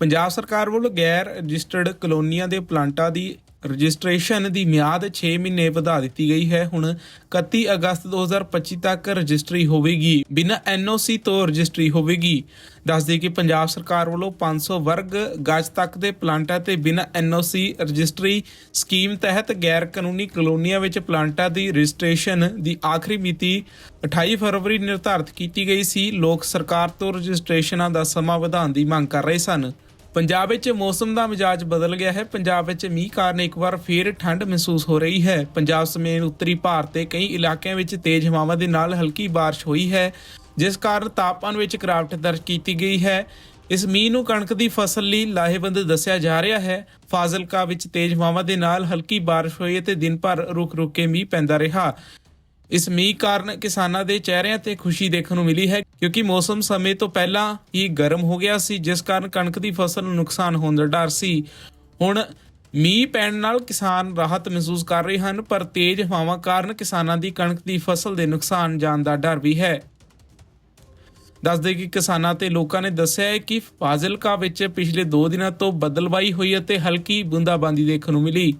ਪੰਜਾਬ ਸਰਕਾਰ ਵੱਲੋਂ ਗੈਰ ਰਜਿਸਟਰਡ ਕਲੋਨੀਆਂ ਦੇ ਪਲਾਂਟਾਂ ਦੀ ਰਜਿਸਟ੍ਰੇਸ਼ਨ ਦੀ ਮਿਆਦ 6 ਮਹੀਨੇ ਵਧਾ ਦਿੱਤੀ ਗਈ ਹੈ। ਹੁਣ 31 ਅਗਸਤ 2025 ਤੱਕ ਰਜਿਸਟਰੀ ਹੋਵੇਗੀ। ਬਿਨਾਂ ਐਨਓਸੀ ਤੋਂ ਰਜਿਸਟਰੀ ਹੋਵੇਗੀ। ਦੱਸਦੇ ਕਿ ਪੰਜਾਬ ਸਰਕਾਰ ਵੱਲੋਂ 500 ਵਰਗ ਗਜ ਤੱਕ ਦੇ ਪਲਾਂਟਾਂ ਤੇ ਬਿਨਾਂ ਐਨਓਸੀ ਰਜਿਸਟਰੀ ਸਕੀਮ ਤਹਿਤ ਗੈਰ ਕਾਨੂੰਨੀ ਕਲੋਨੀਆਂ ਵਿੱਚ ਪਲਾਂਟਾਂ ਦੀ ਰਜਿਸਟ੍ਰੇਸ਼ਨ ਦੀ ਆਖਰੀ ਮਿਤੀ 28 ਫਰਵਰੀ ਨਿਰਧਾਰਤ ਕੀਤੀ ਗਈ ਸੀ। ਲੋਕ ਸਰਕਾਰ ਤੋਂ ਰਜਿਸਟ੍ਰੇਸ਼ਨਾਂ ਦਾ ਸਮਾਂ ਵਧਾਉਣ ਦੀ ਮੰਗ ਕਰ ਰਹੇ ਸਨ। ਪੰਜਾਬ ਵਿੱਚ ਮੌਸਮ ਦਾ ਮਿਜਾਜ ਬਦਲ ਗਿਆ ਹੈ। ਪੰਜਾਬ ਵਿੱਚ ਮੀਂਹ ਕਾਰਨ ਇੱਕ ਵਾਰ ਫੇਰ ਠੰਡ ਮਹਿਸੂਸ ਹੋ ਰਹੀ ਹੈ। ਪੰਜਾਬ ਸਮੇਤ ਉੱਤਰੀ ਭਾਰਤ ਦੇ ਕਈ ਇਲਾਕਿਆਂ ਵਿੱਚ ਤੇਜ਼ ਹਵਾਵਾਂ ਦੇ ਨਾਲ ਹਲਕੀ ਬਾਰਿਸ਼ ਹੋਈ ਹੈ, ਜਿਸ ਕਾਰਨ ਤਾਪਮਾਨ ਵਿੱਚ ਗਿਰਾਵਟ ਦਰਜ ਕੀਤੀ ਗਈ ਹੈ। ਇਸ ਮੀਂਹ ਨੂੰ ਕਣਕ ਦੀ ਫਸਲ ਲਈ ਲਾਹੇਵੰਦ ਦੱਸਿਆ ਜਾ ਰਿਹਾ ਹੈ। ਫਾਜ਼ਿਲਕਾ ਵਿੱਚ ਤੇਜ਼ ਹਵਾਵਾਂ ਦੇ ਨਾਲ ਹਲਕੀ ਬਾਰਿਸ਼ ਹੋਈ ਅਤੇ ਦਿਨ ਭਰ ਰੁਕ-ਰੁਕ ਕੇ ਮੀਂਹ ਪੈਂਦਾ ਰਿਹਾ। ਇਸ ਮੀਂਹ ਕਾਰਨ ਕਿਸਾਨਾਂ ਦੇ ਚਿਹਰਿਆਂ ਤੇ ਖੁਸ਼ੀ ਦੇਖਣ ਨੂੰ ਮਿਲੀ ਹੈ ਕਿਉਂਕਿ ਮੌਸਮ ਸਮੇਂ ਤੋਂ ਪਹਿਲਾਂ ਹੀ ਗਰਮ ਹੋ ਗਿਆ ਸੀ, ਜਿਸ ਕਾਰਨ ਕਣਕ ਦੀ ਫਸਲ ਨੂੰ ਨੁਕਸਾਨ ਹੋਣ ਦਾ ਡਰ ਸੀ। ਹੁਣ ਮੀਂਹ ਪੈਣ ਨਾਲ ਕਿਸਾਨ ਰਾਹਤ ਮਹਿਸੂਸ ਕਰ ਰਹੇ ਹਨ, ਪਰ ਤੇਜ਼ ਹਵਾਵਾਂ ਕਾਰਨ ਕਿਸਾਨਾਂ ਦੀ ਕਣਕ ਦੀ ਫਸਲ ਦੇ ਨੁਕਸਾਨ ਜਾਣ ਦਾ ਡਰ ਵੀ ਹੈ। ਦੱਸਦੇ ਕਿ ਕਿਸਾਨਾਂ ਤੇ ਲੋਕਾਂ ਨੇ ਦੱਸਿਆ ਹੈ ਕਿ ਫਾਜ਼ਿਲਕਾ ਵਿੱਚ ਪਿਛਲੇ 2 ਦਿਨਾਂ ਤੋਂ ਬਦਲਵਾਈ ਹੋਈ ਅਤੇ ਹਲਕੀ ਬੂੰਦਾਬਾਂਦੀ ਦੇਖਣ ਨੂੰ ਮਿਲੀ।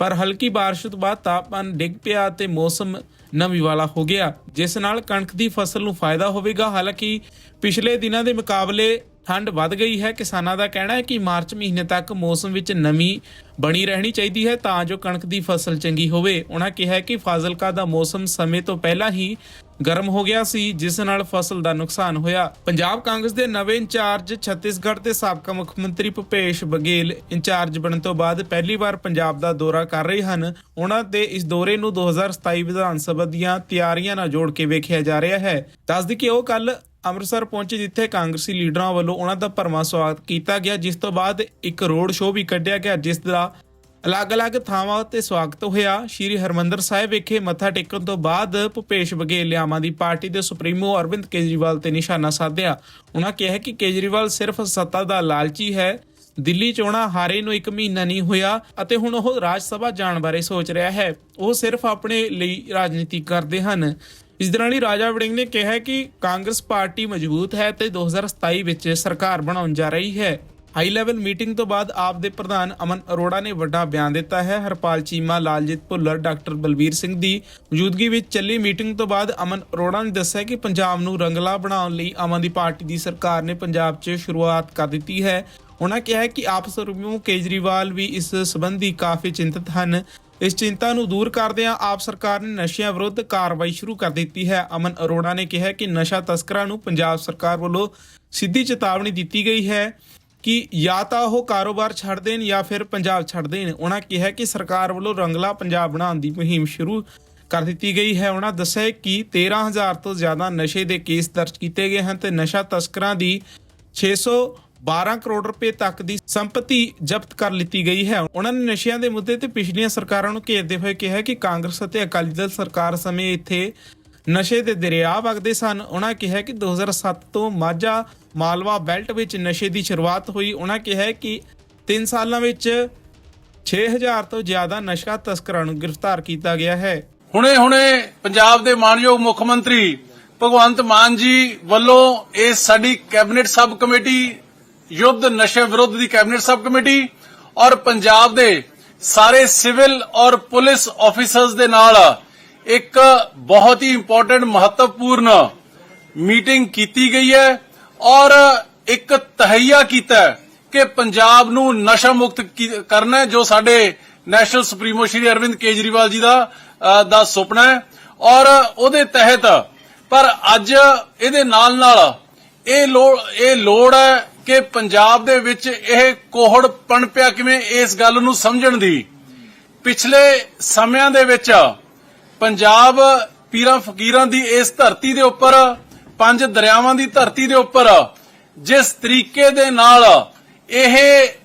ਪਰ ਹਲਕੀ ਬਾਰਿਸ਼ ਤੋਂ ਬਾਅਦ ਤਾਪਮਾਨ ਡਿੱਗ ਪਿਆ ਤੇ ਮੌਸਮ ਨਮੀ ਵਾਲਾ ਹੋ ਗਿਆ। ਜਿਸ ਨਾਲ ਕਣਕ ਦੀ ਫਸਲ ਨੂੰ ਫਾਇਦਾ ਹੋਵੇਗਾ। ਹਾਲਾਂਕਿ ਪਿਛਲੇ ਦਿਨਾਂ ਦੇ ਮੁਕਾਬਲੇ ਠੰਡ ਵੱਧ ਗਈ ਹੈ। ਕਿਸਾਨਾਂ ਦਾ ਕਹਿਣਾ ਹੈ ਕਿ ਮਾਰਚ ਮਹੀਨੇ ਤੱਕ ਮੌਸਮ ਵਿੱਚ ਨਮੀ ਬਣੀ ਰਹਿਣੀ ਚਾਹੀਦੀ ਹੈ ਤਾਂ ਜੋ ਕਣਕ ਦੀ ਫਸਲ ਚੰਗੀ ਹੋਵੇ। ਉਹਨਾਂ ਕਿਹਾ ਕਿ ਫਾਜ਼ਿਲਕਾ ਦਾ ਮੌਸਮ ਸਮੇਂ ਤੋਂ ਪਹਿਲਾਂ ਹੀ ਗਰਮ ਹੋ ਗਿਆ ਸੀ, ਜਿਸ ਨਾਲ ਫਸਲ ਦਾ ਨੁਕਸਾਨ ਹੋਇਆ। ਪੰਜਾਬ ਕਾਂਗਰਸ ਦੇ ਨਵੇਂ ਇੰਚਾਰਜ ਛੱਤੀਸਗੜ੍ਹ ਦੇ ਸਾਬਕਾ ਮੁੱਖ ਮੰਤਰੀ ਭੁਪੇਸ਼ ਬਘੇਲ ਇੰਚਾਰਜ ਬਣਨ ਤੋਂ ਬਾਅਦ ਪਹਿਲੀ ਵਾਰ ਪੰਜਾਬ ਦਾ ਦੌਰਾ ਕਰ ਰਹੇ ਹਨ। ਉਹਨਾਂ ਦੇ ਇਸ ਦੌਰੇ ਨੂੰ 2027 ਵਿਧਾਨ ਸਭਾ ਦੀਆਂ ਤਿਆਰੀਆਂ ਨਾਲ ਜੋੜ ਕੇ ਵੇਖਿਆ ਜਾ ਰਿਹਾ ਹੈ। ਦੱਸਦੀ ਕਿ ਉਹ ਕੱਲ ਅੰਮ੍ਰਿਤਸਰ ਪਹੁੰਚੇ, ਜਿੱਥੇ ਕਾਂਗਰਸੀ ਲੀਡਰਾਂ ਵੱਲੋਂ ਉਹਨਾਂ ਦਾ ਭਰਵਾਂ ਸਵਾਗਤ ਕੀਤਾ ਗਿਆ, ਜਿਸ ਤੋਂ ਬਾਅਦ ਇੱਕ ਰੋਡ ਸ਼ੋਅ ਵੀ ਕੱਢਿਆ ਗਿਆ, ਜਿਸ ਦਾ ਅਲੱਗ-ਅਲੱਗ ਥਾਵਾਂ ਉੱਤੇ ਸਵਾਗਤ ਹੋਇਆ। ਸ਼੍ਰੀ ਹਰਮੰਦਰ ਸਾਹਿਬ ਵਿਖੇ ਮੱਥਾ ਟੇਕਣ ਤੋਂ ਬਾਅਦ ਭੁਪੇਸ਼ ਬਘੇਲ ਆਮ ਆਦਮੀ ਪਾਰਟੀ ਦੇ ਸੁਪਰੀਮੋ ਅਰਵਿੰਦ ਕੇਜਰੀਵਾਲ ਤੇ ਨਿਸ਼ਾਨਾ ਸਾਧਿਆ। ਉਹਨਾਂ ਕਿਹਾ ਕਿ ਕੇਜਰੀਵਾਲ ਸਿਰਫ ਸੱਤਾ ਦਾ ਲਾਲਚੀ ਹੈ। ਦਿੱਲੀ ਚੋਣਾਂ ਹਾਰੇ ਨੂੰ ਇੱਕ ਮਹੀਨਾ ਨਹੀਂ ਹੋਇਆ ਅਤੇ ਹੁਣ ਉਹ ਰਾਜ ਸਭਾ ਜਾਣ ਬਾਰੇ ਸੋਚ ਰਿਹਾ ਹੈ। ਉਹ ਸਿਰਫ ਆਪਣੇ ਲਈ ਰਾਜਨੀਤੀ ਕਰਦੇ ਹਨ। ਇਸ ਦੌਰਾਨ ਹੀ ਰਾਜਾ ਵੜਿੰਗ ਨੇ ਕਿਹਾ ਕਿ ਕਾਂਗਰਸ ਪਾਰਟੀ ਮਜ਼ਬੂਤ ਹੈ ਤੇ 2027 ਵਿੱਚ ਸਰਕਾਰ ਬਣਾਉਣ ਜਾ ਰਹੀ ਹੈ। ਹਾਈ ਲੈਵਲ ਮੀਟਿੰਗ ਤੋਂ ਬਾਅਦ ਆਪ ਦੇ ਪ੍ਰਧਾਨ ਅਮਨ ਅਰੋੜਾ ਨੇ ਵੱਡਾ ਬਿਆਨ ਦਿੱਤਾ ਹੈ। ਹਰਪਾਲ ਚੀਮਾ, ਲਾਲਜੀਤ ਭੁੱਲਰ, ਡਾਕਟਰ ਬਲਬੀਰ ਸਿੰਘ ਦੀ ਮੌਜੂਦਗੀ ਵਿੱਚ ਚੱਲੀ ਮੀਟਿੰਗ ਤੋਂ ਬਾਅਦ ਅਮਨ ਅਰੋੜਾ ਨੇ ਦੱਸਿਆ ਕਿ ਪੰਜਾਬ ਨੂੰ ਰੰਗਲਾ ਬਣਾਉਣ ਲਈ ਆਮ ਆਦਮੀ ਪਾਰਟੀ ਦੀ ਸਰਕਾਰ ਨੇ ਪੰਜਾਬ 'ਚ ਸ਼ੁਰੂਆਤ ਕਰ ਦਿੱਤੀ ਹੈ। ਉਹਨਾਂ ਕਿਹਾ ਕਿ ਆਪ ਸਰੂਪੂ ਕੇਜਰੀਵਾਲ ਵੀ ਇਸ ਸੰਬੰਧੀ ਕਾਫੀ ਚਿੰਤਤ ਹਨ। ਇਸ ਚਿੰਤਾ ਨੂੰ ਦੂਰ ਕਰਦਿਆਂ ਆਪ ਸਰਕਾਰ ਨੇ ਨਸ਼ਿਆਂ ਵਿਰੁੱਧ ਕਾਰਵਾਈ ਸ਼ੁਰੂ ਕਰ ਦਿੱਤੀ ਹੈ। ਅਮਨ ਅਰੋੜਾ ਨੇ ਕਿਹਾ ਕਿ ਨਸ਼ਾ ਤਸਕਰਾਂ ਨੂੰ ਪੰਜਾਬ ਸਰਕਾਰ ਵੱਲੋਂ ਸਿੱਧੀ ਚੇਤਾਵਨੀ ਦਿੱਤੀ ਗਈ ਹੈ। ਕਿ ਜਾਂ ਤਾਂ ਉਹ ਕਾਰੋਬਾਰ ਛੱਡ ਦੇਣ ਜਾਂ ਫਿਰ ਪੰਜਾਬ ਛੱਡ ਦੇਣ। ਉਹਨਾਂ ਕਿਹਾ ਕਿ ਸਰਕਾਰ ਵੱਲੋਂ ਰੰਗਲਾ ਪੰਜਾਬ ਬਣਾਉਣ ਦੀ ਮੁਹਿੰਮ ਸ਼ੁਰੂ ਕਰ ਦਿੱਤੀ ਗਈ ਹੈ। ਉਹਨਾਂ ਦੱਸਿਆ ਕਿ 13000 ਤੋਂ ਜ਼ਿਆਦਾ ਨਸ਼ੇ ਦੇ ਕੇਸ ਦਰਜ ਕੀਤੇ ਗਏ ਹਨ ਤੇ ਨਸ਼ਾ ਤਸਕਰਾਂ ਦੀ 612 ਕਰੋੜ ਰੁਪਏ ਤੱਕ ਦੀ ਸੰਪਤੀ ਜ਼ਬਤ ਕਰ ਲਿੱਤੀ ਗਈ ਹੈ। ਉਹਨਾਂ ਨੇ ਨਸ਼ਿਆਂ ਦੇ ਮੁੱਦੇ ਤੇ ਪਿਛਲੀਆਂ ਸਰਕਾਰਾਂ ਨੂੰ ਘੇਰਦੇ ਹੋਏ ਕਿਹਾ ਕਿ ਕਾਂਗਰਸ ਅਤੇ ਅਕਾਲੀ ਦਲ ਸਰਕਾਰ ਸਮੇਂ ਇੱਥੇ ਨਸ਼ੇ ਦੇ ਦਰਿਆ ਵਗਦੇ ਸਨ। ਉਹਨਾਂ ਕਿਹਾ ਕਿ 2007 ਤੋਂ ਮਾਝਾ ਮਾਲਵਾ ਬੈਲਟ ਵਿੱਚ ਨਸ਼ੇ ਦੀ ਸ਼ੁਰੂਆਤ ਹੋਈ। ਉਹਨਾਂ ਕਿਹਾ ਕਿ 3 ਸਾਲਾਂ ਵਿੱਚ 6000 ਤੋਂ ਜ਼ਿਆਦਾ ਨਸ਼ਾ ਤਸਕਰਾਂ ਨੂੰ ਗ੍ਰਿਫਤਾਰ ਕੀਤਾ ਗਿਆ ਹੈ। ਹੁਣੇ-ਹੁਣੇ ਪੰਜਾਬ ਦੇ ਮਾਨਯੋਗ ਮੁੱਖ ਮੰਤਰੀ ਭਗਵੰਤ ਮਾਨ ਜੀ ਵੱਲੋਂ ਇਹ ਸਾਡੀ ਕੈਬਨਿਟ ਸਬ ਕਮੇਟੀ, ਯੁੱਧ ਨਸ਼ੇ ਵਿਰੁੱਧ ਦੀ ਕੈਬਨਿਟ ਸਬ ਕਮੇਟੀ ਔਰ ਪੰਜਾਬ ਦੇ ਸਾਰੇ ਸਿਵਲ ਔਰ ਪੁਲਿਸ ਆਫੀਸਰਸ ਦੇ ਨਾਲ ਇੱਕ ਬਹੁਤ ਹੀ ਇੰਪੋਰਟੈਂਟ ਮਹੱਤਵਪੂਰਨ ਮੀਟਿੰਗ ਕੀਤੀ ਗਈ ਹੈ ਔਰ ਇੱਕ ਤਹਈਆ ਕੀਤਾ ਕਿ ਪੰਜਾਬ ਨੂੰ ਨਸ਼ਾ ਮੁਕਤ ਕਰਨਾ ਜੋ ਸਾਡੇ ਨੈਸ਼ਨਲ ਸੁਪਰੀਮੋ ਸ਼੍ਰੀ ਅਰਵਿੰਦ ਕੇਜਰੀਵਾਲ ਜੀ ਦਾ ਦਾ ਸੁਪਨਾ ਹੈ ਔਰ ਉਹਦੇ ਤਹਿਤ ਪਰ ਅੱਜ ਇਹਦੇ ਨਾਲ ਨਾਲ ਇਹ ਲੋੜ ਇਹ ਲੋੜ ਹੈ ਕਿ ਪੰਜਾਬ ਦੇ ਵਿੱਚ ਇਹ ਕੋਹੜ ਪਣਪਿਆ ਕਿਵੇਂ ਇਸ ਗੱਲ ਨੂੰ ਸਮਝਣ ਦੀ। ਪਿਛਲੇ ਸਮਿਆਂ ਦੇ ਵਿੱਚ ਪੰਜਾਬ ਪੀਰਾਂ ਫਕੀਰਾਂ ਦੀ ਇਸ ਧਰਤੀ ਦੇ ਉੱਪਰ, ਪੰਜ ਦਰਿਆਵਾਂ ਦੀ ਧਰਤੀ ਦੇ ਉੱਪਰ, ਜਿਸ ਤਰੀਕੇ ਦੇ ਨਾਲ ਇਹ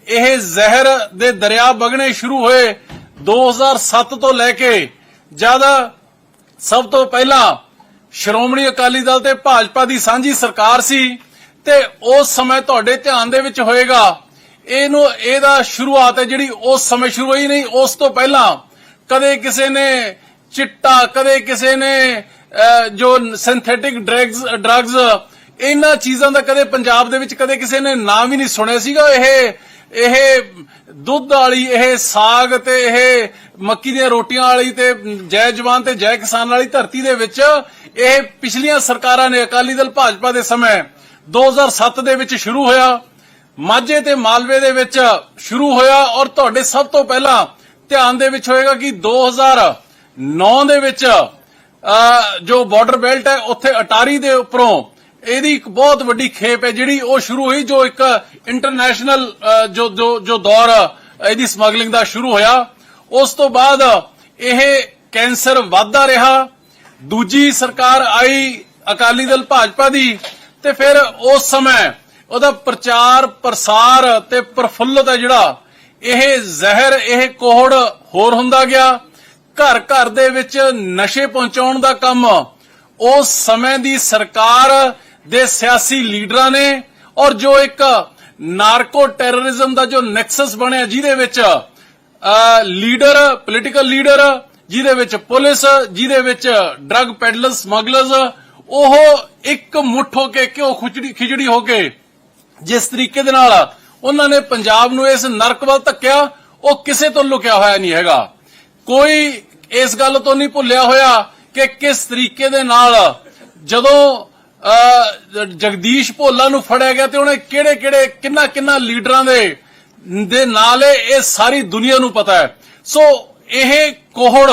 ਇਹ ਜ਼ਹਿਰ ਦੇ ਦਰਿਆ ਵਗਣੇ ਸ਼ੁਰੂ ਹੋਏ 2007 ਤੋਂ ਲੈ ਕੇ ਜਦ ਸਭ ਤੋਂ ਪਹਿਲਾਂ ਸ਼੍ਰੋਮਣੀ ਅਕਾਲੀ ਦਲ ਤੇ ਭਾਜਪਾ ਦੀ ਸਾਂਝੀ ਸਰਕਾਰ ਸੀ ਤੇ ਉਸ ਸਮੇਂ ਤੁਹਾਡੇ ਧਿਆਨ ਦੇ ਵਿੱਚ ਹੋਏਗਾ, ਇਹਨੂੰ, ਇਹਦਾ ਸ਼ੁਰੂਆਤ ਹੈ ਜਿਹੜੀ ਉਸ ਸਮੇਂ ਸ਼ੁਰੂ ਹੋਈ ਨਹੀਂ, ਉਸ ਤੋਂ ਪਹਿਲਾਂ ਕਦੇ ਕਿਸੇ ਨੇ ਚਿੱਟਾ ਕਦੇ ਕਿਸੇ ਨੇ ਜੋ ਸਿੰਥੈਟਿਕ ਡਰੱਗਸ ਡਰੱਗਸ ਇਹਨਾਂ ਚੀਜ਼ਾਂ ਦਾ ਕਦੇ ਪੰਜਾਬ ਦੇ ਵਿੱਚ ਕਦੇ ਕਿਸੇ ਨੇ ਨਾਮ ਵੀ ਨਹੀਂ ਸੁਣਿਆ ਸੀਗਾ। ਇਹ ਇਹ ਦੁੱਧ ਵਾਲੀ, ਇਹ ਸਾਗ ਤੇ ਇਹ ਮੱਕੀ ਦੀਆਂ ਰੋਟੀਆਂ ਵਾਲੀ ਤੇ ਜੈ ਜਵਾਨ ਤੇ ਜੈ ਕਿਸਾਨ ਵਾਲੀ ਧਰਤੀ ਦੇ ਵਿੱਚ ਇਹ ਪਿਛਲੀਆਂ ਸਰਕਾਰਾਂ ਨੇ, ਅਕਾਲੀ ਦਲ ਭਾਜਪਾ ਦੇ ਸਮੇਂ 2007 ਦੇ ਵਿੱਚ ਸ਼ੁਰੂ ਹੋਇਆ, ਮਾਝੇ ਤੇ ਮਾਲਵੇ ਦੇ ਵਿੱਚ ਸ਼ੁਰੂ ਹੋਇਆ ਔਰ ਤੁਹਾਡੇ ਸਭ ਤੋਂ ਪਹਿਲਾਂ ਧਿਆਨ ਦੇ ਵਿੱਚ ਹੋਏਗਾ ਕਿ 2009 ਦੇ ਵਿੱਚ ਜੋ ਬਾਰਡਰ ਬੈਲਟ ਹੈ, ਉੱਥੇ ਅਟਾਰੀ ਦੇ ਉੱਪਰੋਂ ਇਹਦੀ ਇੱਕ ਬਹੁਤ ਵੱਡੀ ਖੇਪ ਹੈ, ਜਿਹੜੀ ਉਹ ਸ਼ੁਰੂ ਹੋਈ ਜੋ ਇੱਕ ਇੰਟਰਨੈਸ਼ਨਲ ਜੋ ਜੋ ਜੋ ਦੌਰ, ਇਹਦੀ ਸਮਗਲਿੰਗ ਦਾ ਸ਼ੁਰੂ ਹੋਇਆ। ਉਸ ਤੋਂ ਬਾਅਦ ਇਹ ਕੈਂਸਰ ਵੱਧਦਾ ਰਿਹਾ। ਦੂਜੀ ਸਰਕਾਰ ਆਈ ਅਕਾਲੀ ਦਲ ਭਾਜਪਾ ਦੀ ਤੇ ਫਿਰ ਉਸ ਸਮੇਂ ਉਹਦਾ ਪ੍ਰਚਾਰ, ਪ੍ਰਸਾਰ ਤੇ ਪ੍ਰਫੁੱਲਤ ਹੈ ਜਿਹੜਾ ਇਹ ਜ਼ਹਿਰ, ਇਹ ਕੋਹੜ ਹੋਰ ਹੁੰਦਾ ਗਿਆ। ਘਰ ਘਰ ਦੇ ਵਿੱਚ ਨਸ਼ੇ ਪਹੁੰਚਾਉਣ ਦਾ ਕੰਮ ਉਸ ਸਮੇਂ ਦੀ ਸਰਕਾਰ ਦੇ ਸਿਆਸੀ ਲੀਡਰਾਂ ਨੇ ਔਰ ਜੋ ਇੱਕ ਨਾਰਕੋ ਟੈਰਰਿਜ਼ਮ ਦਾ ਜੋ ਨੈਕਸਸ ਬਣਿਆ ਜਿਹਦੇ ਵਿੱਚ ਲੀਡਰ ਪੋਲੀਟੀਕਲ ਲੀਡਰ, ਜਿਹਦੇ ਵਿੱਚ ਪੁਲਿਸ, ਜਿਹਦੇ ਵਿੱਚ ਡਰੱਗ ਪੈਡਲਰ ਸਮਗਲਰਸ ਉਹ ਇੱਕ ਮੁੱਠ ਹੋ ਕੇ ਕਿਉਂ ਖਿਚੜੀ ਖਿਚੜੀ ਹੋ ਕੇ ਜਿਸ ਤਰੀਕੇ ਦੇ ਨਾਲ ਉਹਨਾਂ ਨੇ ਪੰਜਾਬ ਨੂੰ ਇਸ ਨਰਕ ਵੱਲ ਧੱਕਿਆ, ਉਹ ਕਿਸੇ ਤੋਂ ਲੁਕਿਆ ਹੋਇਆ ਨਹੀਂ ਹੈਗਾ। ਕੋਈ ਇਸ ਗੱਲ ਤੋਂ ਨਹੀਂ ਭੁੱਲਿਆ ਹੋਇਆ ਕਿ ਕਿਸ ਤਰੀਕੇ ਦੇ ਨਾਲ ਜਦੋਂ ਜਗਦੀਸ਼ ਭੋਲਾ ਨੂੰ ਫੜਿਆ ਗਿਆ ਤੇ ਉਹਨੇ ਕਿਹੜੇ ਕਿਹੜੇ ਕਿੰਨਾ ਕਿੰਨਾ ਲੀਡਰਾਂ ਦੇ ਦੇ ਨਾਲ ਇਹ ਇਹ ਸਾਰੀ ਦੁਨੀਆ ਨੂੰ ਪਤਾ ਹੈ। ਸੋ ਇਹ ਕੋਹੜ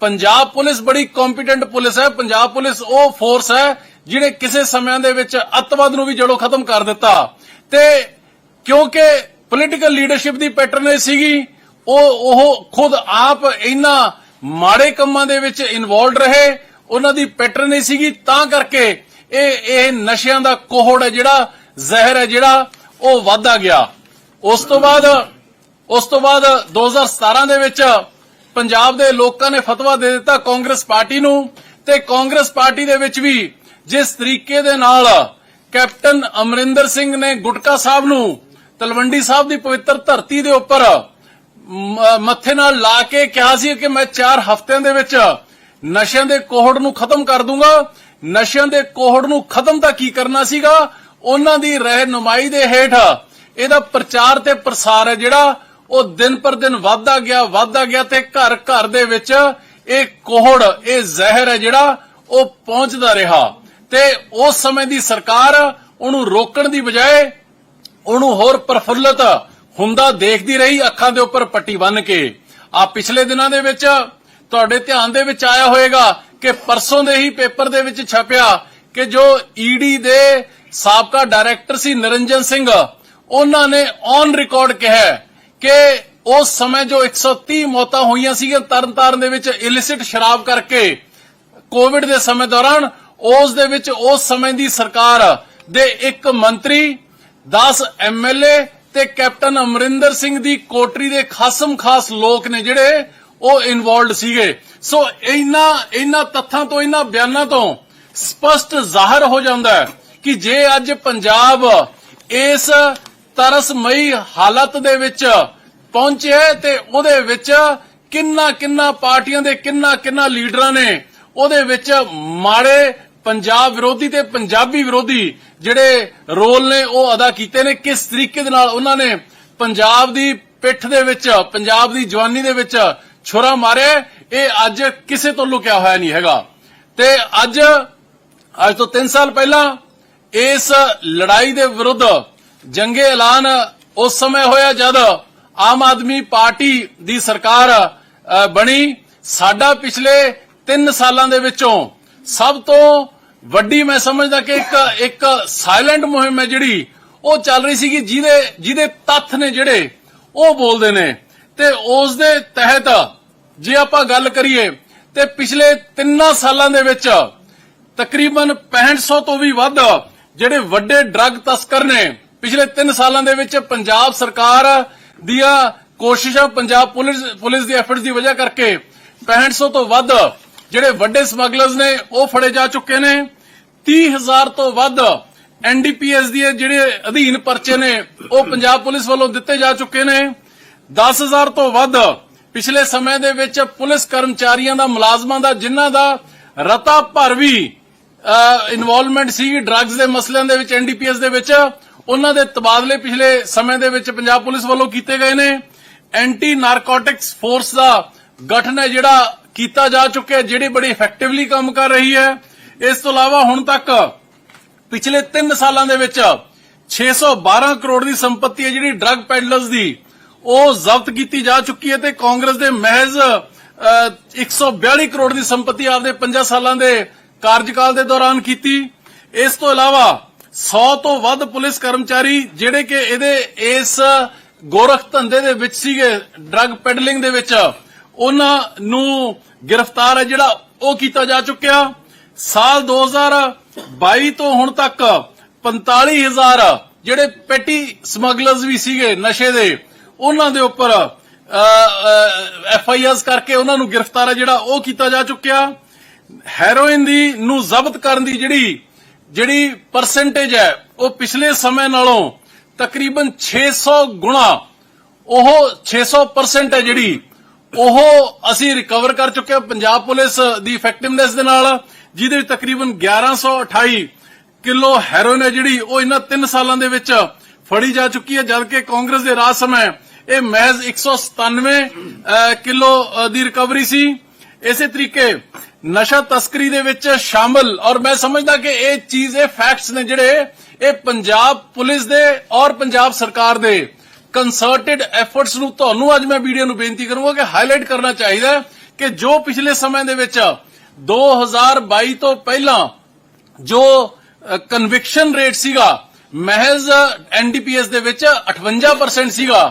ਪੰਜਾਬ ਪੁਲਿਸ ਬੜੀ ਕੰਪੀਟੈਂਟ ਪੁਲਿਸ ਹੈ। ਪੰਜਾਬ ਪੁਲਿਸ ਉਹ ਫੋਰਸ ਹੈ ਜਿਹੜੇ ਕਿਸੇ ਸਮਿਆਂ ਦੇ ਵਿੱਚ ਅੱਤਵਾਦ ਨੂੰ ਵੀ ਜੜੋਂ ਖਤਮ ਕਰ ਦਿੱਤਾ। ਤੇ ਕਿਉਂਕਿ ਪੋਲੀਟੀਕਲ ਲੀਡਰਸ਼ਿਪ ਦੀ ਪੈਟਰਨ ਸੀਗੀ ਉਹ ਉਹ ਖੁਦ ਆਪ ਇਹਨਾਂ ਮਾੜੇ ਕੰਮਾਂ ਦੇ ਵਿੱਚ ਇਨਵੋਲਡ ਰਹੇ, ਉਹਨਾਂ ਦੀ ਪੈਟਰਨ ਨਹੀਂ ਸੀਗੀ, ਤਾਂ ਕਰਕੇ ਇਹ ਇਹ ਨਸ਼ਿਆਂ ਦਾ ਕੋਹੜ ਹੈ ਜਿਹੜਾ, ਜ਼ਹਿਰ ਹੈ ਜਿਹੜਾ, ਉਹ ਵਧਦਾ ਗਿਆ। ਉਸ ਤੋਂ ਬਾਅਦ, ਉਸ ਤੋਂ ਬਾਅਦ 2017 ਦੇ ਵਿੱਚ ਪੰਜਾਬ ਦੇ ਲੋਕਾਂ ਨੇ ਫਤਵਾ ਦੇ ਦਿੱਤਾ ਕਾਂਗਰਸ ਪਾਰਟੀ ਨੂੰ, ਤੇ ਕਾਂਗਰਸ ਪਾਰਟੀ ਦੇ ਵਿੱਚ ਵੀ ਜਿਸ ਤਰੀਕੇ ਦੇ ਨਾਲ ਕੈਪਟਨ ਅਮਰਿੰਦਰ ਸਿੰਘ ਨੇ ਗੁਟਕਾ ਸਾਹਿਬ ਨੂੰ ਤਲਵੰਡੀ ਸਾਹਿਬ ਦੀ ਪਵਿੱਤਰ ਧਰਤੀ ਦੇ ਉੱਪਰ ਮੱਥੇ ਨਾਲ ਲਾ ਕੇ ਕਿਹਾ ਸੀ ਕਿ ਮੈਂ 4 ਹਫ਼ਤਿਆਂ ਦੇ ਵਿੱਚ ਨਸ਼ਿਆਂ ਦੇ ਕੋਹੜ ਨੂੰ ਖਤਮ ਕਰ ਦੂੰਗਾ। ਨਸ਼ਿਆਂ ਦੇ ਕੋਹੜ ਨੂੰ ਖਤਮ ਤਾਂ ਕੀ ਕਰਨਾ ਸੀਗਾ? ਉਹਨਾਂ ਦੀ ਰਹਿਨੁਮਾਈ ਦੇ ਹੇਠ ਇਹਦਾ ਪ੍ਰਚਾਰ ਤੇ ਪ੍ਰਸਾਰ ਹੈ ਜਿਹੜਾ ਉਹ ਦਿਨ ਪਰ ਦਿਨ ਵੱਧਦਾ ਗਿਆ ਵੱਧਦਾ ਗਿਆ ਤੇ ਘਰ ਘਰ ਦੇ ਵਿੱਚ ਇਹ ਕੋਹੜ, ਇਹ ਜ਼ਹਿਰ ਹੈ ਜਿਹੜਾ ਉਹ ਪਹੁੰਚਦਾ ਰਿਹਾ। ਤੇ ਉਸ ਸਮੇਂ ਦੀ ਸਰਕਾਰ ਉਹਨੂੰ ਰੋਕਣ ਦੀ ਬਜਾਏ ਉਹਨੂੰ ਹੋਰ ਪ੍ਰਫੁੱਲਤ ਹੁੰਦਾ ਦੇਖਦੀ ਰਹੀ ਅੱਖਾਂ ਦੇ ਉੱਪਰ ਪੱਟੀ ਬੰਨ ਕੇ। ਆ ਪਿਛਲੇ ਦਿਨਾਂ ਦੇ ਵਿੱਚ ਤੁਹਾਡੇ ਧਿਆਨ ਦੇ ਵਿੱਚ ਆਇਆ ਹੋਵੇਗਾ ਕਿ ਪਰਸੋਂ ਦੇ ਹੀ ਪੇਪਰ ਦੇ ਵਿੱਚ ਛਪਿਆ ਕਿ ਜੋ ਈਡੀ ਦੇ ਸਾਬਕਾ ਡਾਇਰੈਕਟਰ ਸੀ ਨਿਰੰਜਨ ਸਿੰਘ, ਉਹਨਾਂ ਨੇ ਔਨ ਰਿਕਾਰਡ ਕਿਹਾ ਕਿ ਉਸ ਸਮੇਂ ਜੋ 130 ਮੌਤਾਂ ਹੋਈਆਂ ਸੀਗੀਆਂ ਤਰਨਤਾਰਨ ਦੇ ਵਿੱਚ ਇਲਿਸਿਟ ਸ਼ਰਾਬ ਕਰਕੇ ਕੋਵਿਡ ਦੇ ਸਮੇਂ ਦੌਰਾਨ ਉਸ ਦੇ ਵਿੱਚ ਉਸ ਸਮੇਂ ਦੀ ਸਰਕਾਰ ਦੇ ਇੱਕ ਮੰਤਰੀ 10 ਐਮਐਲਏ ਤੇ ਕੈਪਟਨ ਅਮਰਿੰਦਰ ਸਿੰਘ ਦੀ ਕੋਟਰੀ ਦੇ ਖਾਸਮ ਖਾਸ ਲੋਕ ਨੇ ਜਿਹੜੇ ਉਹ ਇਨਵੋਲਡ ਸੀਗੇ। ਸੋ ਇਹਨਾਂ ਇਹਨਾਂ ਤੱਥਾਂ ਤੋਂ, ਇਹਨਾਂ ਬਿਆਨਾਂ ਤੋਂ ਸਪਸ਼ਟ ਜ਼ਾਹਰ ਹੋ ਜਾਂਦਾ ਹੈ ਕਿ ਜੇ ਅੱਜ ਪੰਜਾਬ ਇਸ ਤਰਸਮਈ ਹਾਲਤ ਦੇ ਵਿੱਚ ਪਹੁੰਚਿਆ ਤੇ ਉਹਦੇ ਵਿੱਚ ਕਿੰਨਾ ਕਿੰਨਾ ਪਾਰਟੀਆਂ ਦੇ ਕਿੰਨਾ ਕਿੰਨਾ ਲੀਡਰਾਂ ਨੇ ਉਹਦੇ ਵਿੱਚ ਮਾੜੇ ਪੰਜਾਬ ਵਿਰੋਧੀ ਤੇ ਪੰਜਾਬੀ ਵਿਰੋਧੀ ਜਿਹੜੇ ਰੋਲ ਨੇ ਉਹ ਅਦਾ ਕੀਤੇ ਨੇ। ਕਿਸ ਤਰੀਕੇ ਦੇ ਨਾਲ ਉਹਨਾਂ ਨੇ ਪੰਜਾਬ ਦੀ ਪਿੱਠ ਦੇ ਵਿੱਚ, ਪੰਜਾਬ ਦੀ ਜਵਾਨੀ ਦੇ ਵਿੱਚ ਛੁਰਾ ਮਾਰਿਆ ਇਹ ਅੱਜ ਕਿਸੇ ਤੋਂ ਲੁਕਿਆ ਹੋਇਆ ਨਹੀਂ ਹੈਗਾ। ਤੇ ਅੱਜ ਅੱਜ ਤੋਂ 3 ਸਾਲ ਪਹਿਲਾਂ ਇਸ ਲੜਾਈ ਦੇ ਵਿਰੁੱਧ ਜੰਗੇ ਐਲਾਨ ਉਸ ਸਮੇਂ ਹੋਇਆ ਜਦ ਆਮ ਆਦਮੀ ਪਾਰਟੀ ਦੀ ਸਰਕਾਰ ਬਣੀ। ਸਾਡਾ ਪਿਛਲੇ 3 ਸਾਲਾਂ ਦੇ ਵਿੱਚੋਂ ਸਭ ਤੋਂ ਵੱਡੀ ਮੈਂ ਸਮਝਦਾ ਕਿ ਇੱਕ ਇੱਕ ਸਾਇਲੈਂਟ ਮੁਹਿੰਮ ਹੈ ਜਿਹੜੀ ਉਹ ਚੱਲ ਰਹੀ ਸੀਗੀ, ਜਿਹਦੇ ਜਿਹਦੇ ਤੱਥ ਨੇ ਜਿਹੜੇ ਉਹ ਬੋਲਦੇ ਨੇ। ਤੇ ਉਸ ਦੇ ਤਹਿਤ ਜੇ ਆਪਾਂ ਗੱਲ ਕਰੀਏ, ਤੇ ਪਿਛਲੇ 3 ਸਾਲਾਂ ਦੇ ਵਿੱਚ ਤਕਰੀਬਨ 6500 ਤੋਂ ਵੀ ਵੱਧ ਜਿਹੜੇ ਵੱਡੇ ਡਰੱਗ ਤਸਕਰ ਨੇ, ਪਿਛਲੇ 3 ਸਾਲਾਂ ਦੇ ਵਿੱਚ ਪੰਜਾਬ ਸਰਕਾਰ ਦੀਆਂ ਕੋਸ਼ਿਸ਼ਾਂ, ਪੰਜਾਬ ਪੁਲਿਸ ਪੁਲਿਸ ਦੀ ਐਫਰਟਸ ਦੀ ਵਜ੍ਹਾ ਕਰਕੇ 6500 ਤੋਂ ਵੱਧ ਜਿਹੜੇ ਵੱਡੇ ਸਮਗਲਰਸ ਨੇ, ਉਹ ਫੜੇ ਜਾ ਚੁੱਕੇ ਨੇ। 30000 ਤੋਂ ਵੱਧ ਐਨਡੀਪੀਐਸ ਦੇ ਜਿਹੜੇ ਅਧੀਨ ਪਰਚੇ ਨੇ, ਉਹ ਪੰਜਾਬ ਪੁਲਿਸ ਵੱਲੋਂ ਦਿੱਤੇ ਜਾ ਚੁੱਕੇ ਨੇ। 10000 ਤੋਂ ਵੱਧ ਪਿਛਲੇ ਸਮੇਂ ਦੇ ਵਿੱਚ ਪੁਲਿਸ ਕਰਮਚਾਰੀਆਂ ਦਾ, ਮੁਲਾਜ਼ਮਾਂ ਦਾ, ਜਿਨ੍ਹਾਂ ਦਾ ਰਤਾ ਭਰ ਵੀ ਇਨਵੋਲਵਮੈਂਟ ਸੀ ਡਰੱਗਸ ਦੇ ਮਸਲਿਆਂ ਦੇ ਵਿੱਚ ਐਨਡੀਪੀਐਸ ਦੇ ਵਿੱਚ, ਉਹਨਾਂ ਦੇ ਤਬਾਦਲੇ ਪਿਛਲੇ ਸਮੇਂ ਦੇ ਵਿੱਚ ਪੰਜਾਬ ਪੁਲਿਸ ਵੱਲੋਂ ਕੀਤੇ ਗਏ ਨੇ। ਐਂਟੀ ਨਾਰਕੋਟਿਕਸ ਫੋਰਸ ਦਾ ਗਠਨ ਹੈ ਜਿਹੜਾ ਕੀਤਾ ਜਾ ਚੁੱਕਿਆ, ਜਿਹੜੀ ਬੜੀ ਇਫੈਕਟਿਵਲੀ ਕੰਮ ਕਰ ਰਹੀ ਹੈ। ਇਸ ਤੋਂ ਇਲਾਵਾ ਹੁਣ ਤੱਕ ਪਿਛਲੇ 3 ਸਾਲਾਂ ਦੇ ਵਿੱਚ 612 ਕਰੋੜ ਦੀ ਸੰਪਤੀ ਹੈ ਜਿਹੜੀ ਡਰੱਗ ਪੈਡਲਰਸ ਦੀ ਉਹ ਜ਼ਬਤ ਕੀਤੀ ਜਾ ਚੁੱਕੀ ਹੈ ਤੇ ਕਾਂਗਰਸ ਦੇ ਮਹਿਜ਼ ਅਹ, 142 ਕਰੋੜ ਦੀ ਸੰਪਤੀ ਆਪਦੇ 5 ਸਾਲਾਂ ਦੇ ਕਾਰਜਕਾਲ ਦੇ ਦੌਰਾਨ ਕੀਤੀ। ਇਸ ਤੋਂ ਇਲਾਵਾ 100 ਤੋਂ ਵੱਧ ਪੁਲਿਸ ਕਰਮਚਾਰੀ ਜਿਹੜੇ ਕਿ ਇਹਦੇ ਇਸ ਗੋਰਖ ਧੰਦੇ ਦੇ ਵਿੱਚ ਸੀਗੇ ਡਰੱਗ ਪੈਡਲਿੰਗ ਦੇ ਵਿੱਚ ਉਹਨਾਂ ਨੂੰ ਗ੍ਰਿਫਤਾਰ ਹੈ ਜਿਹੜਾ ਉਹ ਕੀਤਾ ਜਾ ਚੁੱਕਿਆ। ਸਾਲ 2022 ਤੋਂ ਹੁਣ ਤੱਕ 45000 ਜਿਹੜੇ ਪੈਟੀ ਸਮਗਲਰਸ ਵੀ ਸੀਗੇ ਨਸ਼ੇ ਦੇ, ਉਹਨਾਂ ਦੇ ਉੱਪਰ ਐਫ ਆਈ ਆਰ ਕਰਕੇ ਉਹਨਾਂ ਨੂੰ ਗ੍ਰਿਫਤਾਰ ਹੈ ਜਿਹੜਾ ਉਹ ਕੀਤਾ ਜਾ ਚੁੱਕਿਆ। ਹੈਰੋਇਨ ਦੀ ਨੂੰ ਜ਼ਬਤ ਕਰਨ ਦੀ ਜਿਹੜੀ ਜਿਹੜੀ ਪਰਸੈਂਟੇਜ ਹੈ, ਉਹ ਪਿਛਲੇ ਸਮੇਂ ਨਾਲੋਂ ਤਕਰੀਬਨ 600 ਗੁਣਾ, ਉਹ 600% ਹੈ ਜਿਹੜੀ, ਉਹ ਅਸੀਂ ਰਿਕਵਰ ਕਰ ਚੁੱਕੇ ਹਾਂ ਪੰਜਾਬ ਪੁਲਿਸ ਦੀ ਇਫੈਕਟਿਵਨੈਸ ਦੇ ਨਾਲ। ਜਿਹਦੇ ਵਿੱਚ ਤਕਰੀਬਨ 1128 ਕਿਲੋ ਹੈਰੋਇਨ ਹੈ ਜਿਹੜੀ ਉਹ ਇਹਨਾਂ 3 ਸਾਲਾਂ ਦੇ ਵਿੱਚ ਫੜੀ ਜਾ ਚੁੱਕੀ ਹੈ ਜਦਕਿ ਕਾਂਗਰਸ ਦੇ ਰਾਜ ਸਮੇਂ ਇਹ ਮਹਿਜ਼ 197 ਅਹ, ਕਿਲੋ ਦੀ ਰਿਕਵਰੀ ਸੀ। ਇਸੇ ਤਰੀਕੇ ਨਸ਼ਾ ਤਸਕਰੀ ਦੇ ਵਿੱਚ ਸ਼ਾਮਲ ਔਰ ਮੈਂ ਸਮਝਦਾ ਕਿ ਇਹ ਚੀਜ਼ ਇਹ ਫੈਕਟਸ ਨੇ ਜਿਹੜੇ ਇਹ ਪੰਜਾਬ ਪੁਲਿਸ ਦੇ ਔਰ ਪੰਜਾਬ ਸਰਕਾਰ ਦੇ ਕੰਸਰਟਡ ਐਫਰਟਸ ਨੂੰ ਤੁਹਾਨੂੰ ਅੱਜ ਮੈਂ ਵੀਡੀਓ ਨੂੰ ਬੇਨਤੀ ਕਰੂੰਗਾ ਕਿ ਹਾਈਲਾਈਟ ਕਰਨਾ ਚਾਹੀਦਾ ਕਿ ਜੋ ਪਿਛਲੇ ਸਮੇਂ ਦੇ ਵਿੱਚ 2022 ਤੋਂ ਪਹਿਲਾਂ ਜੋ ਕਨਵਿਕਸ਼ਨ ਰੇਟ ਸੀਗਾ, ਮਹਿਜ਼ ਐਨਡੀਪੀਐਸ ਦੇ ਵਿੱਚ 58% ਸੀਗਾ,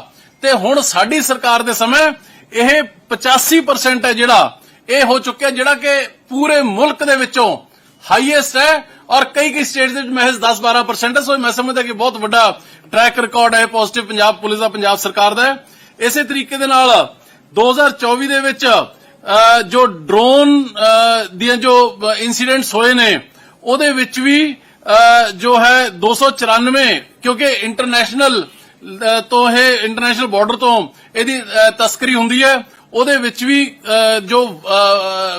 ਤੇ ਹੁਣ ਸਾਡੀ ਸਰਕਾਰ ਦੇ ਸਮੇਂ ਇਹ 85% ਹੈ ਜਿਹੜਾ, ਇਹ ਹੋ ਚੁੱਕਿਆ ਜਿਹੜਾ ਕਿ ਪੂਰੇ ਮੁਲਕ ਦੇ ਵਿੱਚੋਂ ਹਾਈਐਸਟ ਹੈ ਔਰ ਕਈ ਕਈ ਸਟੇਟ ਦੇ ਵਿੱਚ ਮਹਿਜ਼ 10-12% ਹੈ। ਸੋ ਮੈਂ ਸਮਝਦਾ ਕਿ ਬਹੁਤ ਵੱਡਾ ਟਰੈਕ ਰਿਕਾਰਡ ਹੈ ਪੋਜ਼ਿਟਿਵ ਪੰਜਾਬ ਪੁਲਿਸ ਦਾ, ਪੰਜਾਬ ਸਰਕਾਰ ਦਾ ਇਸੇ ਤਰੀਕੇ ਦੇ ਨਾਲ 2024 ਦੇ ਵਿੱਚ ਜੋ ਡਰੋਨ ਦੀਆਂ ਜੋ ਇਨਸੀਡੈਂਟਸ ਹੋਏ ਨੇ, ਉਹਦੇ ਵਿੱਚ ਵੀ ਜੋ ਹੈ 294 ਕਿਉਂਕਿ ਇੰਟਰਨੈਸ਼ਨਲ ਤੋਂ ਇਹ ਇੰਟਰਨੈਸ਼ਨਲ ਬਾਰਡਰ ਤੋਂ ਇਹਦੀ ਤਸਕਰੀ ਹੁੰਦੀ ਹੈ, ਉਹਦੇ ਵਿੱਚ ਵੀ ਜੋ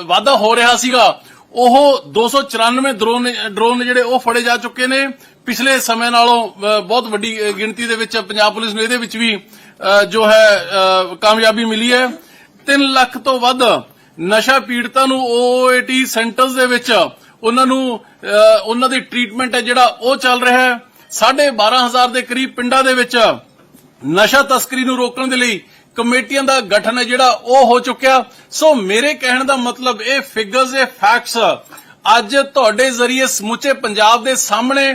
ਵਾਧਾ ਹੋ ਰਿਹਾ ਸੀਗਾ, ਉਹ 294 ਡਰੋਨ ਡਰੋਨ ਜਿਹੜੇ ਉਹ ਫੜੇ ਜਾ ਚੁੱਕੇ ਨੇ। ਪਿਛਲੇ ਸਮੇਂ ਨਾਲੋਂ ਬਹੁਤ ਵੱਡੀ ਗਿਣਤੀ ਦੇ ਵਿੱਚ ਪੰਜਾਬ ਪੁਲਿਸ ਨੂੰ ਇਹਦੇ ਵਿੱਚ ਵੀ ਜੋ ਹੈ ਕਾਮਯਾਬੀ ਮਿਲੀ ਹੈ। 3 ਲੱਖ ਤੋਂ ਵੱਧ ਨਸ਼ਾ ਪੀੜਤਾਂ ਨੂੰ ਓਏਟੀ ਸੈਂਟਰਸ ਦੇ ਵਿੱਚ ਉਹਨਾਂ ਨੂੰ ਅਹ, ਉਹਨਾਂ ਦੀ ਟ੍ਰੀਟਮੈਂਟ ਹੈ ਜਿਹੜਾ ਉਹ ਚੱਲ ਰਿਹਾ ਹੈ। 12500 ਦੇ ਕਰੀਬ ਪਿੰਡਾਂ ਦੇ ਵਿੱਚ ਨਸ਼ਾ ਤਸਕਰੀ ਨੂੰ ਰੋਕਣ ਦੇ ਲਈ ਕਮੇਟੀਆਂ ਦਾ ਗਠਨ ਹੈ ਜਿਹੜਾ ਉਹ ਹੋ ਚੁੱਕਿਆ। ਸੋ ਮੇਰੇ ਕਹਿਣ ਦਾ ਮਤਲਬ ਇਹ ਫਿਗਰਸ ਇਹ ਫੈਕਟਸ ਅੱਜ ਤੁਹਾਡੇ ਜ਼ਰੀਏ ਸਮੁੱਚੇ ਪੰਜਾਬ ਦੇ ਸਾਹਮਣੇ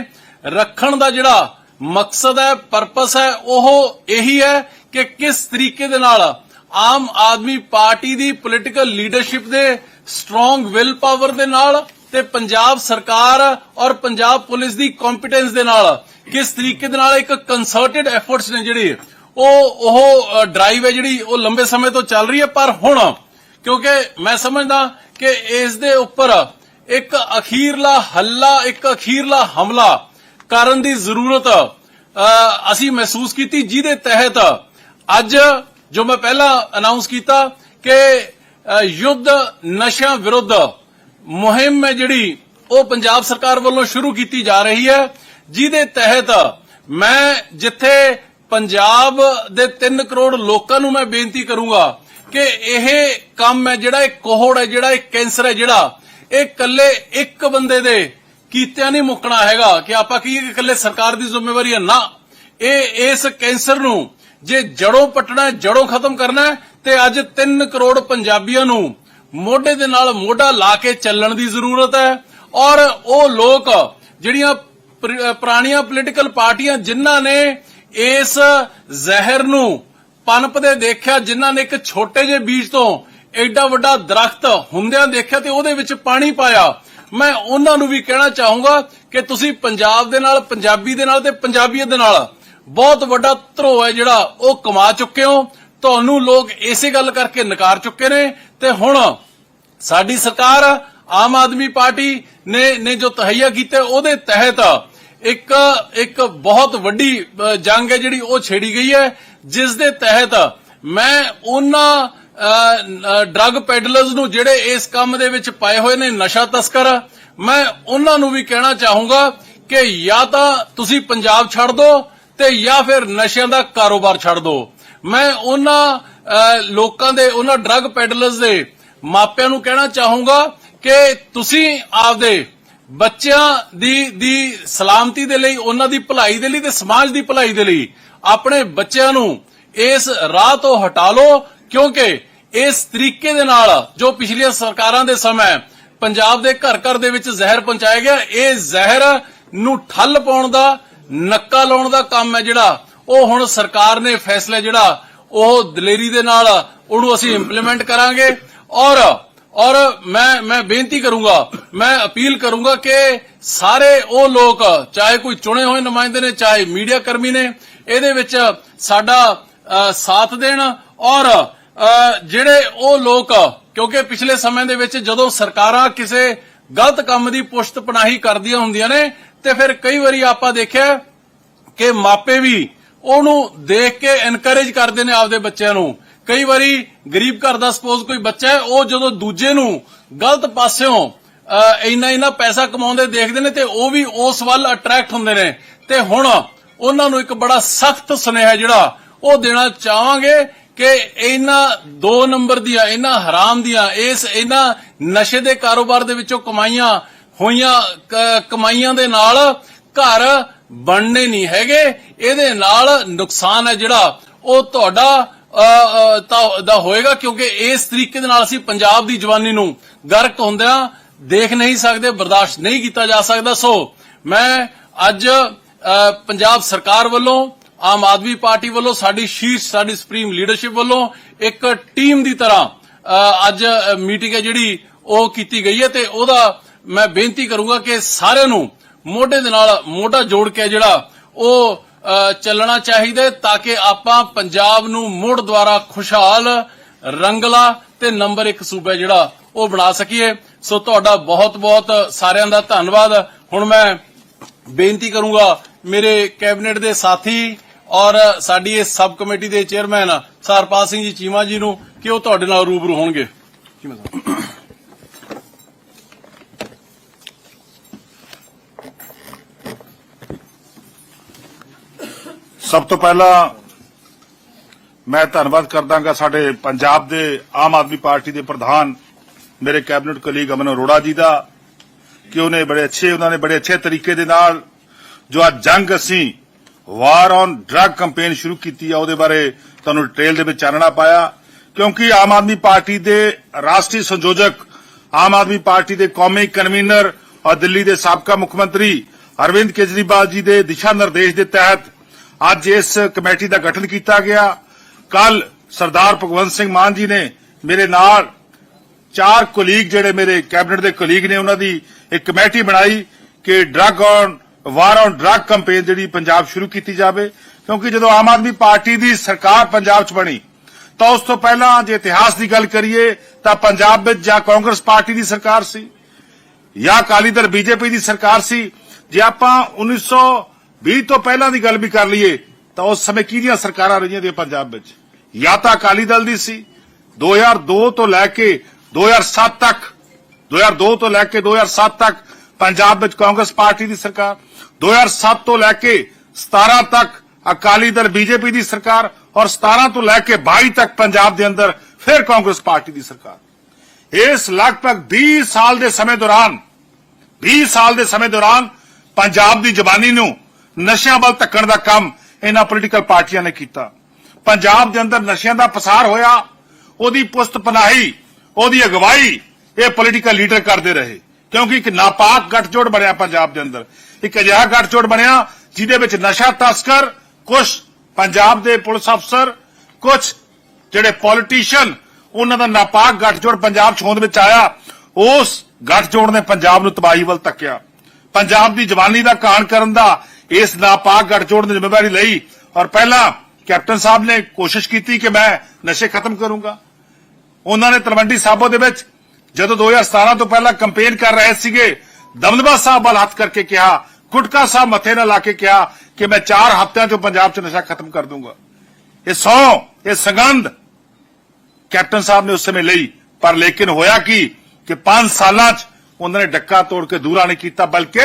ਰੱਖਣ ਦਾ ਜਿਹੜਾ ਮਕਸਦ ਹੈ ਪਰਪਸ ਹੈ ਉਹ ਇਹੀ ਹੈ ਕਿ ਕਿਸ ਤਰੀਕੇ ਦੇ ਨਾਲ ਆਮ ਆਦਮੀ ਪਾਰਟੀ ਦੀ ਪੋਲੀਟੀਕਲ ਲੀਡਰਸ਼ਿਪ ਦੇ ਸਟਰੋਂਗ ਵਿਲ ਪਾਵਰ ਦੇ ਨਾਲ ਤੇ ਪੰਜਾਬ ਸਰਕਾਰ ਔਰ ਪੰਜਾਬ ਪੁਲਿਸ ਦੀ ਕੰਪੀਟੈਂਸ ਦੇ ਨਾਲ ਕਿਸ ਤਰੀਕੇ ਦੇ ਨਾਲ ਇੱਕ ਕੰਸਰਟਡ ਐਫਰਟਸ ਨੇ ਜਿਹੜੀ ਉਹ ਉਹ ਡਰਾਈਵ ਹੈ ਜਿਹੜੀ ਉਹ ਲੰਬੇ ਸਮੇਂ ਤੋਂ ਚੱਲ ਰਹੀ ਹੈ। ਪਰ ਹੁਣ ਕਿਉਂਕਿ ਮੈਂ ਸਮਝਦਾ ਕਿ ਇਸ ਦੇ ਉੱਪਰ ਇੱਕ ਅਖੀਰਲਾ ਹੱਲਾ, ਇੱਕ ਅਖੀਰਲਾ ਹਮਲਾ ਕਰਨ ਦੀ ਜ਼ਰੂਰਤ ਅਸੀਂ ਮਹਿਸੂਸ ਕੀਤੀ ਜਿਹਦੇ ਤਹਿਤ ਅੱਜ ਜੋ ਮੈਂ ਪਹਿਲਾਂ ਅਨਾਉਂਸ ਕੀਤਾ ਕਿ ਯੁੱਧ ਨਸ਼ਿਆਂ ਵਿਰੁੱਧ ਮੁਹਿੰਮ ਹੈ ਜਿਹੜੀ, ਉਹ ਪੰਜਾਬ ਸਰਕਾਰ ਵੱਲੋਂ ਸ਼ੁਰੂ ਕੀਤੀ ਜਾ ਰਹੀ ਹੈ। ਜਿਹਦੇ ਤਹਿਤ ਮੈਂ ਜਿੱਥੇ ਪੰਜਾਬ ਦੇ 3 ਕਰੋੜ ਲੋਕਾਂ ਨੂੰ ਮੈਂ ਬੇਨਤੀ ਕਰੂੰਗਾ ਕਿ ਇਹ ਕੰਮ ਹੈ ਜਿਹੜਾ ਇਹ ਕੋਹੜ ਹੈ, ਜਿਹੜਾ ਇਹ ਕੈਂਸਰ ਹੈ, ਜਿਹੜਾ ਇਹ ਇਕੱਲੇ ਇੱਕ ਬੰਦੇ ਦੇ ਕੀਤਿਆਂ ਨਹੀਂ ਮੁੱਕਣਾ ਹੈਗਾ ਕਿ ਆਪਾਂ ਕੀ ਇਕੱਲੇ ਸਰਕਾਰ ਦੀ ਜ਼ਿੰਮੇਵਾਰੀ ਹੈ? ਨਾ। ਇਹ ਇਸ ਕੈਂਸਰ ਨੂੰ ਜੇ ਜੜੋਂ ਪਟਣਾ ਹੈ, ਜੜੋਂ ਖਤਮ ਕਰਨਾ ਤੇ ਅੱਜ 3 ਕਰੋੜ ਪੰਜਾਬੀਆਂ ਨੂੰ ਮੋਢੇ ਦੇ ਨਾਲ ਮੋਢਾ ਲਾ ਕੇ ਚੱਲਣ ਦੀ ਜ਼ਰੂਰਤ ਹੈ। ਔਰ ਉਹ ਲੋਕ, ਜਿਹੜੀਆਂ ਪੁਰਾਣੀਆਂ ਪੋਲੀਟੀਕਲ ਪਾਰਟੀਆਂ, ਜਿਨ੍ਹਾਂ ਨੇ ਇਸ ਜ਼ਹਿਰ ਨੂੰ ਪਨਪਦੇ ਦੇਖਿਆ, ਜਿਨ੍ਹਾਂ ਨੇ ਇੱਕ ਛੋਟੇ ਜਿਹੇ ਬੀਜ ਤੋਂ ਐਡਾ ਵੱਡਾ ਦਰਖਤ ਹੁੰਦਿਆਂ ਦੇਖਿਆ ਤੇ ਉਹਦੇ ਵਿੱਚ ਪਾਣੀ ਪਾਇਆ। ਮੈਂ ਉਹਨਾਂ ਨੂੰ ਵੀ ਕਹਿਣਾ ਚਾਹੂੰਗਾ ਕਿ ਤੁਸੀਂ ਪੰਜਾਬ ਦੇ ਨਾਲ, ਪੰਜਾਬੀ ਦੇ ਨਾਲ ਤੇ ਪੰਜਾਬੀਅਤ ਦੇ ਨਾਲ ਬਹੁਤ ਵੱਡਾ ਧਰੋ ਹੈ ਜਿਹੜਾ ਉਹ ਕਮਾ ਚੁੱਕੇ ਹੋ। ਤੁਹਾਨੂੰ ਲੋਕ ਇਸੇ ਗੱਲ ਕਰਕੇ ਨਕਾਰ ਚੁੱਕੇ ਨੇ ਤੇ ਹੁਣ ਸਾਡੀ ਸਰਕਾਰ, ਆਮ ਆਦਮੀ ਪਾਰਟੀ ਨੇ ਨੇ ਜੋ ਤਹਈਆ ਕੀਤਾ, ਉਹਦੇ ਤਹਿਤ ਇੱਕ ਇੱਕ ਬਹੁਤ ਵੱਡੀ ਜੰਗ ਹੈ ਜਿਹੜੀ ਉਹ ਛੇੜੀ ਗਈ ਹੈ। ਜਿਸ ਦੇ ਤਹਿਤ ਮੈਂ ਉਹਨਾਂ ਡਰੱਗ ਪੈਡਲਰਸ ਨੂੰ ਜਿਹੜੇ ਇਸ ਕੰਮ ਦੇ ਵਿੱਚ ਪਾਏ ਹੋਏ ਨੇ, ਨਸ਼ਾ ਤਸਕਰ, ਮੈਂ ਉਹਨਾਂ ਨੂੰ ਵੀ ਕਹਿਣਾ ਚਾਹੂੰਗਾ ਕਿ ਜਾਂ ਤਾਂ ਤੁਸੀਂ ਪੰਜਾਬ ਛੱਡ ਦਿਓ ਤੇ ਜਾਂ ਫਿਰ ਨਸ਼ਿਆਂ ਦਾ ਕਾਰੋਬਾਰ ਛੱਡ ਦਿਓ ਮੈਂ ਉਹਨਾਂ ਲੋਕਾਂ ਦੇ, ਉਹਨਾਂ ਡਰੱਗ ਪੈਡਲਰਸ ਦੇ ਮਾਪਿਆਂ ਨੂੰ ਕਹਿਣਾ ਚਾਹੂੰਗਾ ਕਿ ਤੁਸੀਂ ਆਪਦੇ ਬੱਚਿਆਂ ਦੀ ਦੀ ਸਲਾਮਤੀ ਦੇ ਲਈ, ਉਹਨਾਂ ਦੀ ਭਲਾਈ ਦੇ ਲਈ ਤੇ ਸਮਾਜ ਦੀ ਭਲਾਈ ਦੇ ਲਈ ਆਪਣੇ ਬੱਚਿਆਂ ਨੂੰ ਇਸ ਰਾਹ ਤੋਂ ਹਟਾ ਲਓ, ਕਿਉਂਕਿ ਇਸ ਤਰੀਕੇ ਦੇ ਨਾਲ ਜੋ ਪਿਛਲੀਆਂ ਸਰਕਾਰਾਂ ਦੇ ਸਮੇਂ ਪੰਜਾਬ ਦੇ ਘਰ ਘਰ ਦੇ ਵਿੱਚ ਜ਼ਹਿਰ ਪਹੁੰਚਾਇਆ ਗਿਆ, ਇਹ ਜ਼ਹਿਰ ਨੂੰ ਠੱਲ ਪਾਉਣ ਦਾ ਨੱਕਾ ਲਾਉਣ ਦਾ ਕੰਮ ਹੈ ਜਿਹੜਾ, ਉਹ ਹੁਣ ਸਰਕਾਰ ਨੇ ਫੈਸਲਾ ਜਿਹੜਾ, ਉਹ ਦਲੇਰੀ ਦੇ ਨਾਲ ਉਹਨੂੰ ਅਸੀਂ ਇੰਪਲੀਮੈਂਟ ਕਰਾਂਗੇ। ਔਰ ਔਰ ਮੈਂ ਮੈਂ ਬੇਨਤੀ ਕਰੂੰਗਾ, ਮੈਂ ਅਪੀਲ ਕਰੂੰਗਾ ਕਿ ਸਾਰੇ ਉਹ ਲੋਕ, ਚਾਹੇ ਕੋਈ ਚੁਣੇ ਹੋਏ ਨੁਮਾਇੰਦੇ ਨੇ, ਚਾਹੇ ਮੀਡੀਆ ਕਰਮੀ ਨੇ, ਇਹਦੇ ਵਿੱਚ ਸਾਡਾ ਸਾਥ ਦੇਣ। ਔਰ ਜਿਹੜੇ ਉਹ ਲੋਕ, ਕਿਉਂਕਿ ਪਿਛਲੇ ਸਮੇਂ ਦੇ ਵਿੱਚ ਜਦੋਂ ਸਰਕਾਰਾਂ ਕਿਸੇ ਗਲਤ ਕੰਮ ਦੀ ਪੁਸ਼ਤ ਪਨਾਹੀ ਕਰਦੀਆਂ ਹੁੰਦੀਆਂ ਨੇ ਤੇ ਫਿਰ ਕਈ ਵਾਰੀ ਆਪਾਂ ਦੇਖਿਆ ਕਿ ਮਾਪੇ ਵੀ ਉਹਨੂੰ ਦੇਖ ਕੇ ਐਨਕਰੇਜ ਕਰਦੇ ਨੇ ਆਪਦੇ ਬੱਚਿਆਂ ਨੂੰ। ਕਈ ਵਾਰੀ ਗਰੀਬ ਘਰ ਦਾ ਸਪੋਜ਼ ਕੋਈ ਬੱਚਾ ਹੈ, ਉਹ ਜਦੋਂ ਦੂਜੇ ਨੂੰ ਗਲਤ ਪਾਸਿਓਂ ਇੰਨਾ ਇੰਨਾ ਪੈਸਾ ਕਮਾਉਂਦੇ ਦੇਖਦੇ ਨੇ ਤੇ ਉਹ ਵੀ ਉਸ ਵੱਲ ਅਟਰੈਕਟ ਹੁੰਦੇ ਨੇ। ਤੇ ਹੁਣ ਉਹਨਾਂ ਨੂੰ ਇੱਕ ਬੜਾ ਸਖਤ ਸੁਨੇਹਾ ਜਿਹੜਾ ਉਹ ਦੇਣਾ ਚਾਹਾਂਗੇ ਕਿ ਇਹਨਾਂ ਦੋ ਨੰਬਰ ਦੀਆਂ, ਇਹਨਾਂ ਹਰਾਮ ਦੀਆਂ, ਇਸ, ਇਹਨਾਂ ਨਸ਼ੇ ਦੇ ਕਾਰੋਬਾਰ ਦੇ ਵਿੱਚੋਂ ਕਮਾਈਆਂ ਹੋਈਆਂ ਕਮਾਈਆਂ ਦੇ ਨਾਲ ਘਰ ਬਣਨੇ ਨਹੀਂ ਹੈਗੇ। ਇਹਦੇ ਨਾਲ ਨੁਕਸਾਨ ਹੈ ਜਿਹੜਾ ਉਹ ਤੁਹਾਡਾ ਦਾ ਹੋਏਗਾ ਕਿਉਂਕਿ ਇਸ ਤਰੀਕੇ ਦੇ ਨਾਲ ਅਸੀਂ ਪੰਜਾਬ ਦੀ ਜਵਾਨੀ ਨੂੰ ਗਰਕ ਹੁੰਦਿਆਂ ਦੇਖ ਨਹੀਂ ਸਕਦੇ, ਬਰਦਾਸ਼ਤ ਨਹੀਂ ਕੀਤਾ ਜਾ ਸਕਦਾ। ਸੋ ਮੈਂ ਅੱਜ ਪੰਜਾਬ ਸਰਕਾਰ ਵੱਲੋਂ, ਆਮ ਆਦਮੀ ਪਾਰਟੀ ਵੱਲੋਂ, ਸਾਡੀ ਸ਼ੀਰਸ਼, ਸਾਡੀ ਸੁਪਰੀਮ ਲੀਡਰਸ਼ਿਪ ਵੱਲੋਂ ਇੱਕ ਟੀਮ ਦੀ ਤਰ੍ਹਾਂ ਅੱਜ ਮੀਟਿੰਗ ਹੈ ਜਿਹੜੀ ਉਹ ਕੀਤੀ ਗਈ ਹੈ ਤੇ ਉਹਦਾ ਮੈਂ ਬੇਨਤੀ ਕਰੂੰਗਾ ਕਿ ਸਾਰਿਆਂ ਨੂੰ ਮੋਢੇ ਦੇ ਨਾਲ ਮੋਢਾ ਜੋੜ ਕੇ ਜਿਹੜਾ ਉਹ ਚੱਲਣਾ ਚਾਹੀਦਾ ਤਾਂ ਕਿ ਆਪਾਂ ਪੰਜਾਬ ਨੂੰ ਮੁੜ ਦੁਆਰਾ ਖੁਸ਼ਹਾਲ, ਰੰਗਲਾ ਤੇ ਨੰਬਰ 1 ਸੂਬਾ ਜਿਹੜਾ ਉਹ ਬਣਾ ਸਕੀਏ। ਸੋ ਤੁਹਾਡਾ ਬਹੁਤ ਬਹੁਤ ਸਾਰਿਆਂ ਦਾ ਧੰਨਵਾਦ। ਹੁਣ ਮੈਂ ਬੇਨਤੀ ਕਰੂੰਗਾ ਮੇਰੇ ਕੈਬਨਿਟ ਦੇ ਸਾਥੀ ਔਰ ਸਾਡੀ ਇਸ ਸਬ ਕਮੇਟੀ ਦੇ ਚੇਅਰਮੈਨ ਸਰਪਾਲ ਸਿੰਘ ਜੀ ਚੀਮਾ ਜੀ ਨੂੰ ਕਿ ਉਹ ਤੁਹਾਡੇ ਨਾਲ ਰੂਬਰੂ ਹੋਣਗੇ। ਚੀਮਾ ਸਾਹਿਬ। ਸਭ ਤੋਂ ਪਹਿਲਾਂ ਮੈਂ ਧੰਨਵਾਦ ਕਰਦਾਗਾ ਸਾਡੇ ਪੰਜਾਬ ਦੇ ਆਮ ਆਦਮੀ ਪਾਰਟੀ ਦੇ ਪ੍ਰਧਾਨ, ਮੇਰੇ ਕੈਬਨਿਟ ਕਲੀਗ ਅਮਨ ਅਰੋੜਾ ਜੀ ਦਾ, ਕਿ ਉਹਨੇ ਬੜੇ ਅੱਛੇ, ਉਹਨਾਂ ਨੇ ਬੜੇ ਅੱਛੇ ਤਰੀਕੇ ਦੇ ਨਾਲ ਜੋ ਅੱਜ ਜੰਗ ਅਸੀਂ ਵਾਰ ਔਨ ਡਰੱਗ ਕੈਂਪੇਨ ਸ਼ੁਰੂ ਕੀਤੀ ਆ, ਉਹਦੇ ਬਾਰੇ ਤੁਹਾਨੂੰ ਡਿਟੇਲ ਦੇ ਵਿੱਚ ਚਾਨਣਾ ਪਾਇਆ। ਕਿਉਂਕਿ ਆਮ ਆਦਮੀ ਪਾਰਟੀ ਦੇ ਰਾਸ਼ਟਰੀ ਸੰਯੋਜਕ, ਆਮ ਆਦਮੀ ਪਾਰਟੀ ਦੇ ਕੌਮੀ ਕਨਵੀਨਰ ਔਰ ਦਿੱਲੀ ਦੇ ਸਾਬਕਾ ਮੁੱਖ ਮੰਤਰੀ ਅਰਵਿੰਦ ਕੇਜਰੀਵਾਲ ਜੀ ਦੇ ਦਿਸ਼ਾ ਨਿਰਦੇਸ਼ ਦੇ ਤਹਿਤ ਅੱਜ ਇਸ ਕਮੇਟੀ ਦਾ ਗਠਨ ਕੀਤਾ ਗਿਆ। ਕੱਲ ਸਰਦਾਰ ਭਗਵੰਤ ਸਿੰਘ ਮਾਨ ਜੀ ਨੇ ਮੇਰੇ ਨਾਲ ਚਾਰ ਕੋਲੀਗ ਜਿਹੜੇ ਮੇਰੇ ਕੈਬਨਿਟ ਦੇ ਕੋਲੀਗ ਨੇ, ਉਹਨਾਂ ਦੀ ਇੱਕ ਕਮੇਟੀ ਬਣਾਈ ਕਿ drug on war on drug campaign ਜਿਹੜੀ ਪੰਜਾਬ ਸ਼ੁਰੂ ਕੀਤੀ ਜਾਵੇ। ਕਿਉਂਕਿ ਜਦੋਂ ਆਮ ਆਦਮੀ ਪਾਰਟੀ ਦੀ ਸਰਕਾਰ ਪੰਜਾਬ 'ਚ ਬਣੀ, ਤਾਂ ਉਸ ਤੋਂ ਪਹਿਲਾਂ ਜੇ ਇਤਿਹਾਸ ਦੀ ਗੱਲ ਕਰੀਏ, ਤਾਂ ਪੰਜਾਬ ਵਿੱਚ ਜਾਂ ਕਾਂਗਰਸ ਪਾਰਟੀ ਦੀ ਸਰਕਾਰ ਸੀ ਜਾਂ ਅਕਾਲੀ ਦਲ ਬੀਜੇਪੀ ਦੀ ਸਰਕਾਰ ਸੀ। ਜੇ ਆਪਾਂ 1920 ਤੋਂ ਪਹਿਲਾਂ ਦੀ ਗੱਲ ਵੀ ਕਰ ਲਈਏ, ਤਾਂ ਉਸ ਸਮੇਂ ਕਿਹਦੀਆਂ ਸਰਕਾਰਾਂ ਰਹੀਆਂ ਨੇ ਪੰਜਾਬ ਵਿੱਚ? ਜਾਂ ਤਾਂ ਅਕਾਲੀ ਦਲ ਦੀ ਸੀ। 2002 ਤੋਂ ਲੈ ਕੇ 2007 ਤੱਕ 2002 ਤੋਂ ਲੈ ਕੇ 2007 ਤੱਕ ਪੰਜਾਬ ਵਿੱਚ ਕਾਂਗਰਸ ਪਾਰਟੀ ਦੀ ਸਰਕਾਰ 2007 ਤੋਂ ਲੈ ਕੇ 17 ਤੱਕ ਅਕਾਲੀ ਦਲ ਬੀਜੇਪੀ ਦੀ ਸਰਕਾਰ ਔਰ 17 ਤੋਂ ਲੈ ਕੇ 22 ਤੱਕ ਪੰਜਾਬ ਦੇ ਅੰਦਰ ਫਿਰ ਕਾਂਗਰਸ ਪਾਰਟੀ ਦੀ ਸਰਕਾਰ। ਇਸ ਲਗਭਗ 20 ਸਾਲ ਦੇ ਸਮੇਂ ਦੌਰਾਨ 20 ਸਾਲ ਦੇ ਸਮੇਂ ਦੌਰਾਨ ਪੰਜਾਬ ਦੀ ਜਵਾਨੀ ਨੂੰ ਨਸ਼ਿਆਂ ਵੱਲ ਧੱਕਣ ਦਾ ਕੰਮ ਇਹਨਾਂ ਪੋਲੀਟੀਕਲ ਪਾਰਟੀਆਂ ਨੇ ਕੀਤਾ। ਪੰਜਾਬ ਦੇ ਅੰਦਰ ਨਸ਼ਿਆਂ ਦਾ ਪਸਾਰ ਹੋਇਆ, ਉਹਦੀ ਪੁਸਤ ਪਨਾਹੀ, ਉਹਦੀ ਅਗਵਾਈ ਇਹ ਪੋਲੀਟੀਕਲ ਲੀਡਰ ਕਰਦੇ ਰਹੇ। ਕਿਉਂਕਿ ਇੱਕ ਨਾਪਾਕ ਗੱਠਜੋੜ ਬਣਿਆ ਪੰਜਾਬ ਦੇ ਅੰਦਰ। ਇੱਕ ਅਜਿਹਾ ਗੱਠਜੋੜ ਬਣਿਆ ਜਿਹਦੇ ਵਿੱਚ ਨਸ਼ਾ ਤਸਕਰ ਕੁਝ ਪੰਜਾਬ ਦੇ ਪੁਲਿਸ ਅਫਸਰ ਕੁਝ ਜਿਹੜੇ ਪੋਲੀਟੀਸ਼ੀਅਨ ਉਹਨਾਂ ਦਾ ਨਾਪਾਕ ਗੱਠਜੋੜ ਪੰਜਾਬ ਚ ਹੋਂਦ ਵਿੱਚ ਆਇਆ। ਉਸ ਗੱਠਜੋੜ ਨੇ ਪੰਜਾਬ ਨੂੰ ਤਬਾਹੀ ਵੱਲ ਧੱਕਿਆ। ਪੰਜਾਬ ਦੀ ਜਵਾਨੀ ਦਾ ਕਾਣ ਕਰਨ ਦਾ ਇਸ ਨਾਪਾਕ ਗੱਠਜੋੜ ਨੇ ਜ਼ਿੰਮੇਵਾਰੀ ਲਈ। ਔਰ ਪਹਿਲਾਂ ਕੈਪਟਨ ਸਾਹਿਬ ਨੇ ਕੋਸ਼ਿਸ਼ ਕੀਤੀ ਕਿ ਮੈਂ ਨਸ਼ੇ ਖਤਮ ਕਰੂੰਗਾ। ਉਹਨਾਂ ਨੇ ਤਲਵੰਡੀ ਸਾਬੋ ਦੇ ਵਿੱਚ ਜਦੋਂ 2017 ਤੋਂ ਪਹਿਲਾਂ ਕੰਪੇਨ ਕਰ ਰਹੇ ਸੀਗੇ, ਦਮਦਮਾ ਸਾਹਿਬ ਵੱਲ ਹੱਥ ਕਰਕੇ ਕਿਹਾ, ਗੁਟਕਾ ਸਾਹਿਬ ਮੱਥੇ ਨਾਲ ਲਾ ਕੇ ਕਿਹਾ ਕਿ ਮੈਂ 4 ਹਫ਼ਤਿਆਂ 'ਚ ਪੰਜਾਬ 'ਚ ਨਸ਼ਾ ਖਤਮ ਕਰ ਦੂੰਗਾ। ਇਹ ਸੌ, ਇਹ ਸਗੰਧ ਕੈਪਟਨ ਸਾਹਿਬ ਨੇ ਉਸ ਸਮੇਂ ਲਈ, ਪਰ ਲੇਕਿਨ ਹੋਇਆ ਕੀ ਕਿ 5 ਸਾਲਾਂ 'ਚ ਉਹਨਾਂ ਨੇ ਡੱਕਾ ਤੋੜ ਕੇ ਦੂਰਾ ਨਹੀਂ ਕੀਤਾ, ਬਲਕਿ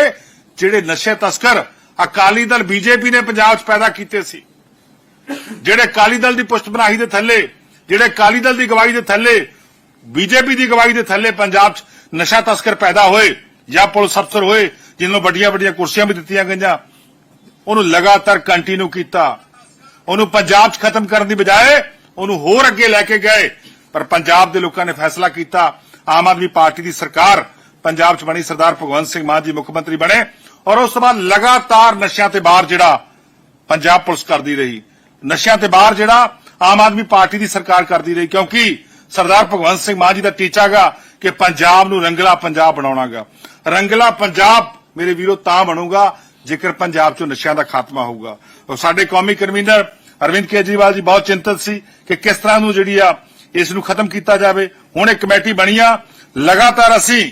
ਜਿਹੜੇ ਨਸ਼ੇ ਤਸਕਰ ਅਕਾਲੀ ਦਲ ਬੀਜੇਪੀ ਨੇ ਪੰਜਾਬ 'ਚ ਪੈਦਾ ਕੀਤੇ ਸੀ। ਜਿਹੜੇ ਅਕਾਲੀ ਦਲ ਦੀ ਪੁਸ਼ਤਬਨਾਹੀ ਦੇ ਥੱਲੇ, ਜਿਹੜੇ ਅਕਾਲੀ ਦਲ ਦੀ ਗਵਾਹੀ ਦੇ ਥੱਲੇ, ਬੀਜੇਪੀ ਦੀ ਗਵਾਹੀ ਦੇ ਥੱਲੇ ਪੰਜਾਬ 'ਚ ਨਸ਼ਾ ਤਸਕਰ ਪੈਦਾ ਹੋਏ ਜਾਂ ਪੁਲਿਸ ਅਫਸਰ ਹੋਏ, ਜਿਨ੍ਹਾਂ ਨੂੰ ਵੱਡੀਆਂ ਵੱਡੀਆਂ ਕੁਰਸੀਆਂ ਵੀ ਦਿੱਤੀਆਂ ਗਈਆਂ, ਉਹਨੂੰ ਲਗਾਤਾਰ ਕੰਟੀਨਿਊ ਕੀਤਾ। ਉਹਨੂੰ ਪੰਜਾਬ 'ਚ ਖਤਮ ਕਰਨ ਦੀ ਬਜਾਏ ਉਹਨੂੰ ਹੋਰ ਅੱਗੇ ਲੈ ਕੇ ਗਏ। ਪਰ ਪੰਜਾਬ ਦੇ ਲੋਕਾਂ ਨੇ ਫੈਸਲਾ ਕੀਤਾ, ਆਮ ਆਦਮੀ ਪਾਰਟੀ ਦੀ ਸਰਕਾਰ ਪੰਜਾਬ 'ਚ ਬਣੀ ਸਰਦਾਰ ਭਗਵੰਤ ਸਿੰਘ ਮਾਨ ਜੀ ਮੁੱਖ ਮੰਤਰੀ ਬਣੇ। ਔਰ ਉਸ ਤੋਂ ਬਾਅਦ ਲਗਾਤਾਰ ਨਸ਼ਿਆਂ ਤੇ ਬਾਹਰ ਜਿਹੜਾ ਪੰਜਾਬ ਪੁਲਿਸ ਕਰਦੀ ਰਹੀ। ਨਸ਼ਿਆਂ ਤੇ ਬਾਹਰ ਜਿਹੜਾ ਆਮ ਆਦਮੀ ਪਾਰਟੀ ਦੀ ਸਰਕਾਰ ਕਰਦੀ ਰਹੀ ਕਿਉਂਕਿ ਸਰਦਾਰ ਭਗਵੰਤ ਸਿੰਘ ਮਾਨ ਜੀ ਦਾ ਟੀਚਾਗਾ ਕਿ ਪੰਜਾਬ ਨੂੰ ਰੰਗਲਾ ਪੰਜਾਬ ਬਣਾਉਣਾਗਾ ਰੰਗਲਾ ਪੰਜਾਬ ਮੇਰੇ ਵੀਰੋ ਤਾਂ ਬਣੂਗਾ ਜੇਕਰ ਪੰਜਾਬ ਚੋਂ ਨਸ਼ਿਆਂ ਦਾ ਖਾਤਮਾ ਹੋਊਗਾ। ਔਰ ਸਾਡੇ ਕੌਮੀ ਕਨਵੀਨਰ ਅਰਵਿੰਦ ਕੇਜਰੀਵਾਲ ਜੀ ਬਹੁਤ ਚਿੰਤਤ ਸੀ ਕਿ ਕਿਸ ਤਰ੍ਹਾਂ ਨੂੰ ਜਿਹੜੀ ਆ ਇਸ ਨੂੰ ਖਤਮ ਕੀਤਾ ਜਾਵੇ। ਹੁਣ ਇੱਕ ਕਮੇਟੀ ਬਣੀ ਆ। ਲਗਾਤਾਰ ਅਸੀਂ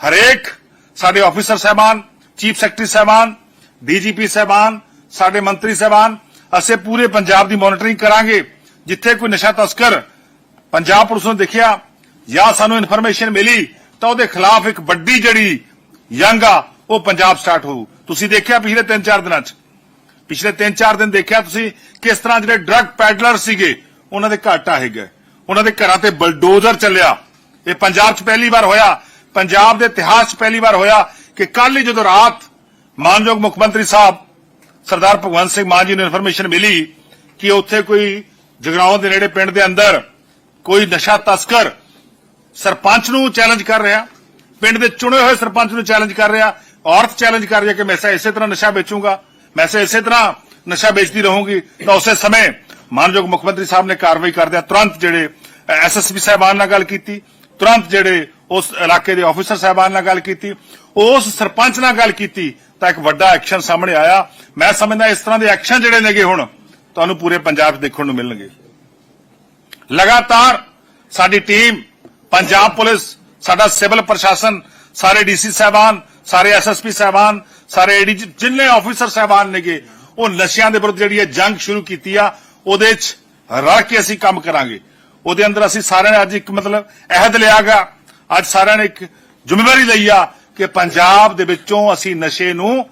ਹਰੇਕ ਸਾਡੇ ਆਫੀਸਰ ਸਹਿਬਾਨ ਚੀਫ ਸੈਕਟਰੀ ਸਹਿਬਾਨ, ਡੀਜੀਪੀ ਸਹਿਬਾਨ, ਸਾਡੇ ਮੰਤਰੀ ਸਹਿਬਾਨ, ਅਸੀਂ ਪੂਰੇ ਪੰਜਾਬ ਦੀ ਮੋਨਿਟਰਿੰਗ ਕਰਾਂਗੇ। ਜਿੱਥੇ ਕੋਈ ਨਸ਼ਾ ਤਸਕਰ ਪੰਜਾਬ ਪੁਲਿਸ ਨੂੰ ਦੇਖਿਆ ਜਾਂ ਸਾਨੂੰ ਇਨਫੋਰਮੇਸ਼ਨ ਮਿਲੀ, ਤਾਂ ਉਹਦੇ ਖਿਲਾਫ ਇੱਕ ਵੱਡੀ ਜਿਹੜੀ ਯੰਗ ਆ, ਉਹ ਪੰਜਾਬ ਸਟਾਰਟ ਹੋਊ। ਤੁਸੀਂ ਦੇਖਿਆ ਪਿਛਲੇ 3-4 ਦਿਨਾਂ 'ਚ? ਪਿਛਲੇ 3-4 ਦਿਨ ਦੇਖਿਆ ਤੁਸੀਂ ਕਿਸ ਤਰ੍ਹਾਂ ਜਿਹੜੇ ਡਰੱਗ ਪੈਡਲਰ ਸੀਗੇ, ਉਹਨਾਂ ਦੇ ਘਾਟਾ ਢਾਹੇ ਗਏ। ਉਹਨਾਂ ਦੇ ਘਰਾਂ ਤੇ ਬਲਡੋਜ਼ਰ ਚੱਲਿਆ। ਇਹ ਪੰਜਾਬ 'ਚ ਪਹਿਲੀ ਵਾਰ ਹੋਇਆ, ਪੰਜਾਬ ਦੇ ਇਤਿਹਾਸ 'ਚ ਪਹਿਲੀ ਵਾਰ ਹੋਇਆ। ਕਿ ਕੱਲ ਹੀ ਜਦੋਂ ਰਾਤ ਮਾਨਯੋਗ ਮੁੱਖ ਮੰਤਰੀ ਸਾਹਿਬ ਸਰਦਾਰ ਭਗਵੰਤ ਸਿੰਘ ਮਾਨ ਜੀ ਨੂੰ ਇਨਫੋਰਮੇਸ਼ਨ ਮਿਲੀ ਕਿ ਉੱਥੇ ਕੋਈ ਜਗਰਾਉਂ ਦੇ ਨੇੜੇ ਪਿੰਡ ਦੇ ਅੰਦਰ ਕੋਈ ਨਸ਼ਾ ਤਸਕਰ ਸਰਪੰਚ ਨੂੰ ਚੈਲੰਜ ਕਰ ਰਿਹਾ, ਪਿੰਡ ਦੇ ਚੁਣੇ ਹੋਏ ਸਰਪੰਚ ਨੂੰ ਚੈਲੰਜ ਕਰ ਰਿਹਾ, ਔਰਤ ਚੈਲੰਜ ਕਰ ਰਹੀ ਹੈ ਕਿ ਮੈਂ ਇਸੇ ਤਰ੍ਹਾਂ ਨਸ਼ਾ ਵੇਚੂੰਗਾ, ਮੈਂ ਇਸੇ ਇਸੇ ਤਰ੍ਹਾਂ ਨਸ਼ਾ ਵੇਚਦੀ ਰਹੂੰਗੀ, ਤਾਂ ਉਸੇ ਸਮੇਂ ਮਾਨਯੋਗ ਮੁੱਖ ਮੰਤਰੀ ਸਾਹਿਬ ਨੇ ਕਾਰਵਾਈ ਕਰਦਿਆਂ ਤੁਰੰਤ ਜਿਹੜੇ ਐਸਐਸਪੀ ਸਾਹਿਬਾਨ ਨਾਲ ਗੱਲ ਕੀਤੀ। ਤੁਰੰਤ ਜਿਹੜੇ ਉਸ ਇਲਾਕੇ ਦੇ ਆਫੀਸਰ ਸਾਹਿਬਾਨ ਨਾਲ ਗੱਲ ਕੀਤੀ, ਉਸ ਸਰਪੰਚ ਨਾਲ ਗੱਲ ਕੀਤੀ, ਤਾਂ ਇੱਕ ਵੱਡਾ ਐਕਸ਼ਨ ਸਾਹਮਣੇ ਆਇਆ। ਮੈਂ ਸਮਝਦਾ ਇਸ ਤਰ੍ਹਾਂ ਦੇ ਐਕਸ਼ਨ ਜਿਹੜੇ ਨੇਗੇ ਹੁਣ, ਤੁਹਾਨੂੰ ਪੂਰੇ ਪੰਜਾਬ 'ਚ ਦੇਖਣ ਨੂੰ ਮਿਲਣਗੇ। ਲਗਾਤਾਰ ਸਾਡੀ ਟੀਮ ਪੰਜਾਬ ਪੁਲਿਸ, ਸਾਡਾ ਸਿਵਲ ਪ੍ਰਸ਼ਾਸਨ, ਸਾਰੇ ਡੀਸੀ ਸਾਹਿਬਾਨ, ਸਾਰੇ ਐਸਐਸਪੀ ਸਾਹਿਬਾਨ, ਸਾਰੇ ਏਡੀ ਜਿੰਨੇ ਆਫੀਸਰ ਸਾਹਿਬਾਨ ਨੇਗੇ, ਉਹ ਨਸ਼ਿਆਂ ਦੇ ਵਿਰੁੱਧ ਜਿਹੜੀ ਇਹ ਜੰਗ ਸ਼ੁਰੂ ਕੀਤੀ ਆ, ਉਹਦੇ 'ਚ ਰਲ ਕੇ ਅਸੀਂ ਕੰਮ ਕਰਾਂਗੇ। ਉਹਦੇ ਅੰਦਰ ਅਸੀਂ ਸਾਰਿਆਂ ਨੇ ਅੱਜ ਇੱਕ ਮਤਲਬ ਅਹਿਦ ਲਿਆਗਾ। ਅੱਜ ਸਾਰਿਆਂ ਨੇ ਇੱਕ ਜ਼ਿੰਮੇਵਾਰੀ ਲਈ ਆ ਕਿ ਪੰਜਾਬ ਦੇ ਵਿੱਚੋਂ ਅਸੀਂ ਨਸ਼ੇ ਨੂੰ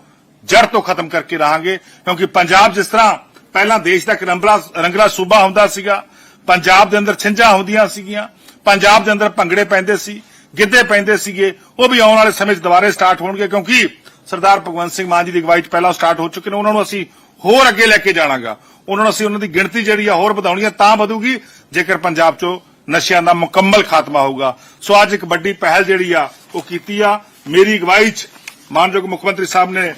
ਜੜ ਤੋਂ ਖਤਮ ਕਰਕੇ ਰਹਾਂਗੇ ਕਿਉਂਕਿ ਪੰਜਾਬ ਜਿਸ ਤਰ੍ਹਾਂ ਪਹਿਲਾਂ ਦੇਸ਼ ਦਾ ਇੱਕ ਰੰਗਲਾ ਰੰਗਲਾ ਸੂਬਾ ਹੁੰਦਾ ਸੀਗਾ, ਪੰਜਾਬ ਦੇ ਅੰਦਰ ਛਿੰਝਾਂ ਹੁੰਦੀਆਂ ਸੀਗੀਆਂ, ਪੰਜਾਬ ਦੇ ਅੰਦਰ ਭੰਗੜੇ ਪੈਂਦੇ ਸੀ, ਗਿੱਧੇ ਪੈਂਦੇ ਸੀਗੇ, ਉਹ ਵੀ ਆਉਣ ਵਾਲੇ ਸਮੇਂ 'ਚ ਦੁਬਾਰੇ ਸਟਾਰਟ ਹੋਣਗੇ ਕਿਉਂਕਿ ਸਰਦਾਰ ਭਗਵੰਤ ਸਿੰਘ ਮਾਨ ਜੀ ਦੀ ਅਗਵਾਈ 'ਚ ਪਹਿਲਾਂ ਸਟਾਰਟ ਹੋ ਚੁੱਕੇ ਨੇ, ਉਹਨਾਂ ਨੂੰ ਅਸੀਂ ਹੋਰ ਅੱਗੇ ਲੈ ਕੇ ਜਾਣਾਗਾ। ਉਹਨਾਂ ਨੂੰ ਅਸੀਂ ਉਹਨਾਂ ਦੀ ਗਿਣਤੀ ਜਿਹੜੀ ਆ ਹੋਰ ਵਧਾਉਣੀ ਆ, ਤਾਂ ਵਧੂਗੀ, ਜੇਕਰ ਪੰਜਾਬ 'ਚੋਂ ਨਸ਼ਿਆਂ ਦਾ ਮੁਕੰਮਲ ਖਾਤਮਾ ਹੋਊਗਾ। ਸੋ ਅੱਜ ਇੱਕ ਵੱਡੀ ਪਹਿਲ ਜਿਹੜੀ ਆ, ਉਹ ਕੀਤੀ ਆ। ਮੇਰੀ ਅਗਵਾਈ 'ਚ ਮਾਨਯੋਗ ਮੁੱਖ ਮੰਤਰੀ ਸਾਹਿਬ ਨੇ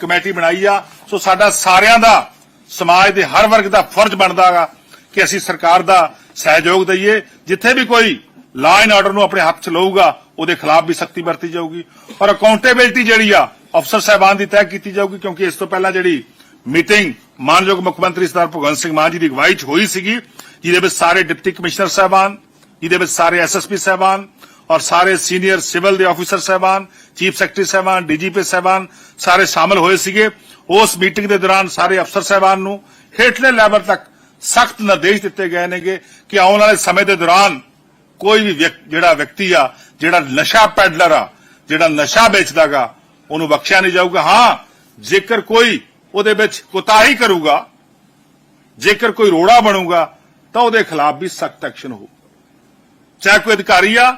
ਕਮੇਟੀ ਬਣਾਈ ਆ। ਸੋ ਸਾਡਾ ਸਾਰਿਆਂ ਦਾ, ਸਮਾਜ ਦੇ ਹਰ ਵਰਗ ਦਾ ਫਰਜ਼ ਬਣਦਾ ਹੈਗਾ ਕਿ ਅਸੀਂ ਸਰਕਾਰ ਦਾ ਸਹਿਯੋਗ ਦਈਏ। ਜਿੱਥੇ ਵੀ ਕੋਈ ਲਾ ਐਂਡ ਆਰਡਰ ਨੂੰ ਆਪਣੇ ਹੱਥ 'ਚ ਲਊਗਾ, ਉਹਦੇ ਖਿਲਾਫ ਵੀ ਸਖਤੀ ਵਰਤੀ ਜਾਊਗੀ। ਔਰ ਅਕਾਊਂਟੇਬਿਲਟੀ ਜਿਹੜੀ ਆ, ਅਫਸਰ ਸਾਹਿਬਾਨ ਦੀ ਤੈਅ ਕੀਤੀ ਜਾਊਗੀ, ਕਿਉਂਕਿ ਇਸ ਤੋਂ ਪਹਿਲਾਂ ਜਿਹੜੀ ਮੀਟਿੰਗ ਮਾਨਯੋਗ ਮੁੱਖ ਮੰਤਰੀ ਸਰਦਾਰ ਭਗਵੰਤ ਸਿੰਘ ਮਾਨ ਜੀ ਦੀ ਅਗਵਾਈ 'ਚ ਹੋਈ ਸੀਗੀ ਜਿਹਦੇ ਵਿੱਚ ਸਾਰੇ ਡਿਪਟੀ ਕਮਿਸ਼ਨਰ ਸਾਹਿਬਾਨ ਜਿਹਦੇ ਵਿੱਚ ਸਾਰੇ ਐਸਐਸਪੀ ਸਾਹਿਬਾਨ ਔਰ ਸਾਰੇ ਸੀਨੀਅਰ ਸਿਵਲ ਦੇ ਆਫੀਸਰ ਸਾਹਿਬਾਨ ਚੀਫ ਸੈਕਟਰੀ ਸਾਹਿਬਾਨ ਡੀਜੀਪੀ ਸਾਹਿਬਾਨ ਸਾਰੇ ਸ਼ਾਮਲ ਹੋਏ ਸੀਗੇ ਉਸ ਮੀਟਿੰਗ ਦੇ ਦੌਰਾਨ ਸਾਰੇ ਅਫਸਰ ਸਾਹਿਬਾਨ ਨੂੰ ਹੇਠਲੇ ਲੈਵਲ ਤੱਕ ਸਖਤ ਨਿਰਦੇਸ਼ ਦਿੱਤੇ ਗਏ ਨੇਗੇ ਕਿ ਆਉਣ ਵਾਲੇ ਸਮੇਂ ਦੇ ਦੌਰਾਨ ਕੋਈ ਵੀ ਜਿਹੜਾ ਵਿਅਕਤੀ ਆ ਜਿਹੜਾ ਨਸ਼ਾ ਪੈਡਲਰ ਆ ਜਿਹੜਾ ਨਸ਼ਾ ਵੇਚਦਾਗਾ ਉਹਨੂੰ ਬਖਸ਼ਿਆ ਨਹੀਂ ਜਾਊਗਾ ਹਾਂ ਜੇਕਰ ਕੋਈ ਉਹਦੇ ਵਿੱਚ ਕੁਤਾਹੀ ਕਰੂਗਾ, ਜੇਕਰ ਕੋਈ ਰੋੜਾ ਬਣੂਗਾ, ਤਾਂ ਉਹਦੇ ਖਿਲਾਫ ਵੀ ਸਖਤ ਐਕਸ਼ਨ ਹੋਊ। ਚਾਹੇ ਕੋਈ ਅਧਿਕਾਰੀ ਆ,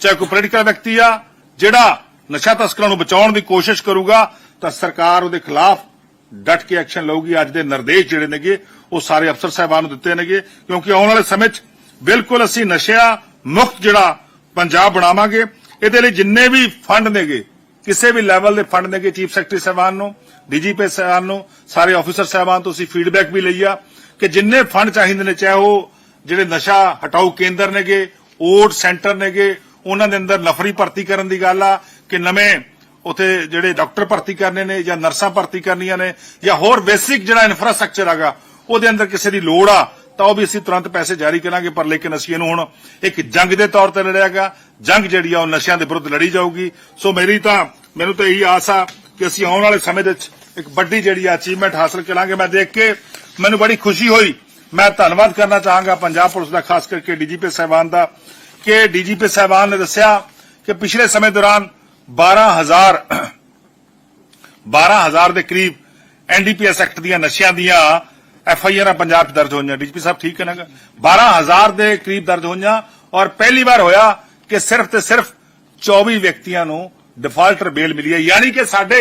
ਚਾਹੇ ਕੋਈ ਪੋਲੀਟੀਕਲ ਵਿਅਕਤੀ ਆ, ਜਿਹੜਾ ਨਸ਼ਾ ਤਸਕਰਾਂ ਨੂੰ ਬਚਾਉਣ ਦੀ ਕੋਸ਼ਿਸ਼ ਕਰੂਗਾ, ਤਾਂ ਸਰਕਾਰ ਉਹਦੇ ਖਿਲਾਫ ਡਟ ਕੇ ਐਕਸ਼ਨ ਲਊਗੀ। ਅੱਜ ਦੇ ਨਿਰਦੇਸ਼ ਜਿਹੜੇ ਨੇਗੇ, ਉਹ ਸਾਰੇ ਅਫਸਰ ਸਾਹਿਬਾਨ ਨੂੰ ਦਿੱਤੇ ਨੇਗੇ, ਕਿਉਂਕਿ ਆਉਣ ਵਾਲੇ ਸਮੇਂ 'ਚ ਬਿਲਕੁਲ ਅਸੀਂ ਨਸ਼ਿਆ ਮੁਕਤ ਜਿਹੜਾ ਪੰਜਾਬ ਬਣਾਵਾਂਗੇ, ਇਹਦੇ ਲਈ ਜਿੰਨੇ ਵੀ ਫੰਡ ਨੇਗੇ ਕਿਸੇ ਵੀ ਲੈਵਲ ਦੇ ਫੰਡ ਨੇਗੇ ਚੀਫ ਸੈਕਟਰੀ ਸਾਹਿਬਾਨ ਨੂੰ ਡੀਜੀਪੀ ਸਾਹਿਬਾਨ ਨੂੰ, ਸਾਰੇ ਅਫਸਰ ਸਾਹਿਬਾਨ ਤੋਂ ਅਸੀਂ ਫੀਡਬੈਕ ਵੀ ਲਈ ਆ ਕਿ ਜਿੰਨੇ ਫੰਡ ਚਾਹੀਦੇ ਨੇ, ਚਾਹੇ ਉਹ ਜਿਹੜੇ ਨਸ਼ਾ ਹਟਾਓ ਕੇਂਦਰ ਨੇਗੇ, ਓਟ ਸੈਂਟਰ ਨੇਗੇ, ਉਹਨਾਂ ਦੇ ਅੰਦਰ ਨਫਰੀ ਭਰਤੀ ਕਰਨ ਦੀ ਗੱਲ ਆ ਕਿ ਨਵੇਂ ਉਥੇ ਜਿਹੜੇ ਡਾਕਟਰ ਭਰਤੀ ਕਰਨੇ ਨੇ ਜਾਂ ਨਰਸਾਂ ਭਰਤੀ ਕਰਨੀਆਂ ਨੇ ਜਾਂ ਹੋਰ ਬੇਸਿਕ ਜਿਹੜਾ ਇਨਫਰਾਸਟ੍ਰਕਚਰ ਹੈਗਾ, ਉਹਦੇ ਅੰਦਰ ਕਿਸੇ ਦੀ ਲੋੜ ਆ ਤਾਂ ਉਹ ਵੀ ਅਸੀਂ ਤੁਰੰਤ ਪੈਸੇ ਜਾਰੀ ਕਰਾਂਗੇ, ਪਰ ਲੇਕਿਨ ਅਸੀਂ ਇਹਨੂੰ ਹੁਣ ਇੱਕ ਜੰਗ ਦੇ ਤੌਰ ਤੇ ਲੜਿਆਗਾ ਜੰਗ ਜਿਹੜੀ ਆ, ਉਹ ਨਸ਼ਿਆਂ ਦੇ ਵਿਰੁੱਧ ਲੜੀ ਜਾਊਗੀ। ਸੋ ਮੇਰੀ ਤਾਂ, ਮੈਨੂੰ ਤਾਂ ਇਹੀ ਆਸ ਆ ਕਿ ਅਸੀਂ ਆਉਣ ਵਾਲੇ ਸਮੇਂ ਦੇ ਵਿੱਚ ਇੱਕ ਵੱਡੀ ਜਿਹੜੀ ਆ ਅਚੀਵਮੈਂਟ ਹਾਸਲ ਕਰਾਂਗੇ। ਮੈਂ ਦੇਖ ਕੇ ਮੈਨੂੰ ਬੜੀ ਖੁਸ਼ੀ ਹੋਈ। ਮੈਂ ਧੰਨਵਾਦ ਕਰਨਾ ਚਾਹਾਂਗਾ ਪੰਜਾਬ ਪੁਲਿਸ ਦਾ, ਖਾਸ ਕਰਕੇ ਡੀਜੀਪੀ ਸਾਹਿਬਾਨ ਦਾ, ਕਿ ਡੀਜੀਪੀ ਸਾਹਿਬਾਨ ਨੇ ਦੱਸਿਆ ਕਿ ਪਿਛਲੇ ਸਮੇਂ ਦੌਰਾਨ 12000 12000 ਦੇ ਕਰੀਬ ਐਨਡੀਪੀਐਸ ਐਕਟ ਦੀਆਂ ਨਸ਼ਿਆਂ ਦੀਆਂ ਐਫ ਆਈ ਆਰਾਂ ਪੰਜਾਬ 'ਚ ਦਰਜ ਹੋਈਆਂ। ਡੀਜੀਪੀ ਸਾਹਿਬ ਠੀਕ ਹੈ ਨਾ? ਗਾ? 12000 ਦੇ ਕਰੀਬ ਦਰਜ ਹੋਈਆਂ ਔਰ ਪਹਿਲੀ ਵਾਰ ਹੋਇਆ ਕਿ ਸਿਰਫ ਤੇ ਸਿਰਫ 24 ਵਿਅਕਤੀਆਂ ਨੂੰ ਡਿਫਾਲਟਰ ਬੇਲ ਮਿਲੀ ਹੈ। ਯਾਨੀ ਕਿ ਸਾਡੇ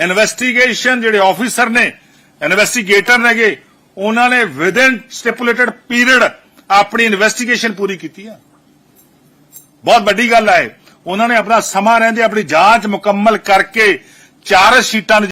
ਇਨਵੈਸਟੀਗੇਸ਼ਨ ਜਿਹੜੇ ਆਫੀਸਰ ਨੇ, ਇਨਵੈਸਟੀਗੇਟਰ ਨੇਗੇ, ਉਹਨਾਂ ਨੇ ਵਿਦਿਨ ਸਟਿਪੂਲੇਟਡ ਪੀਰੀਅਡ ਆਪਣੀ ਇਨਵੈਸਟੀਗੇਸ਼ਨ ਪੂਰੀ ਕੀਤੀ ਹੈ ਬਹੁਤ ਵੱਡੀ ਗੱਲ ਹੈ ਉਹਨਾਂ ਨੇ ਆਪਣਾ ਸਮਾਂ ਰਹਿੰਦੇ, ਆਪਣੀ ਜਾਂਚ ਮੁਕੰਮਲ ਕਰਕੇ ਚਾਰ ਸ਼ੀਟਾਂ ਨੂੰ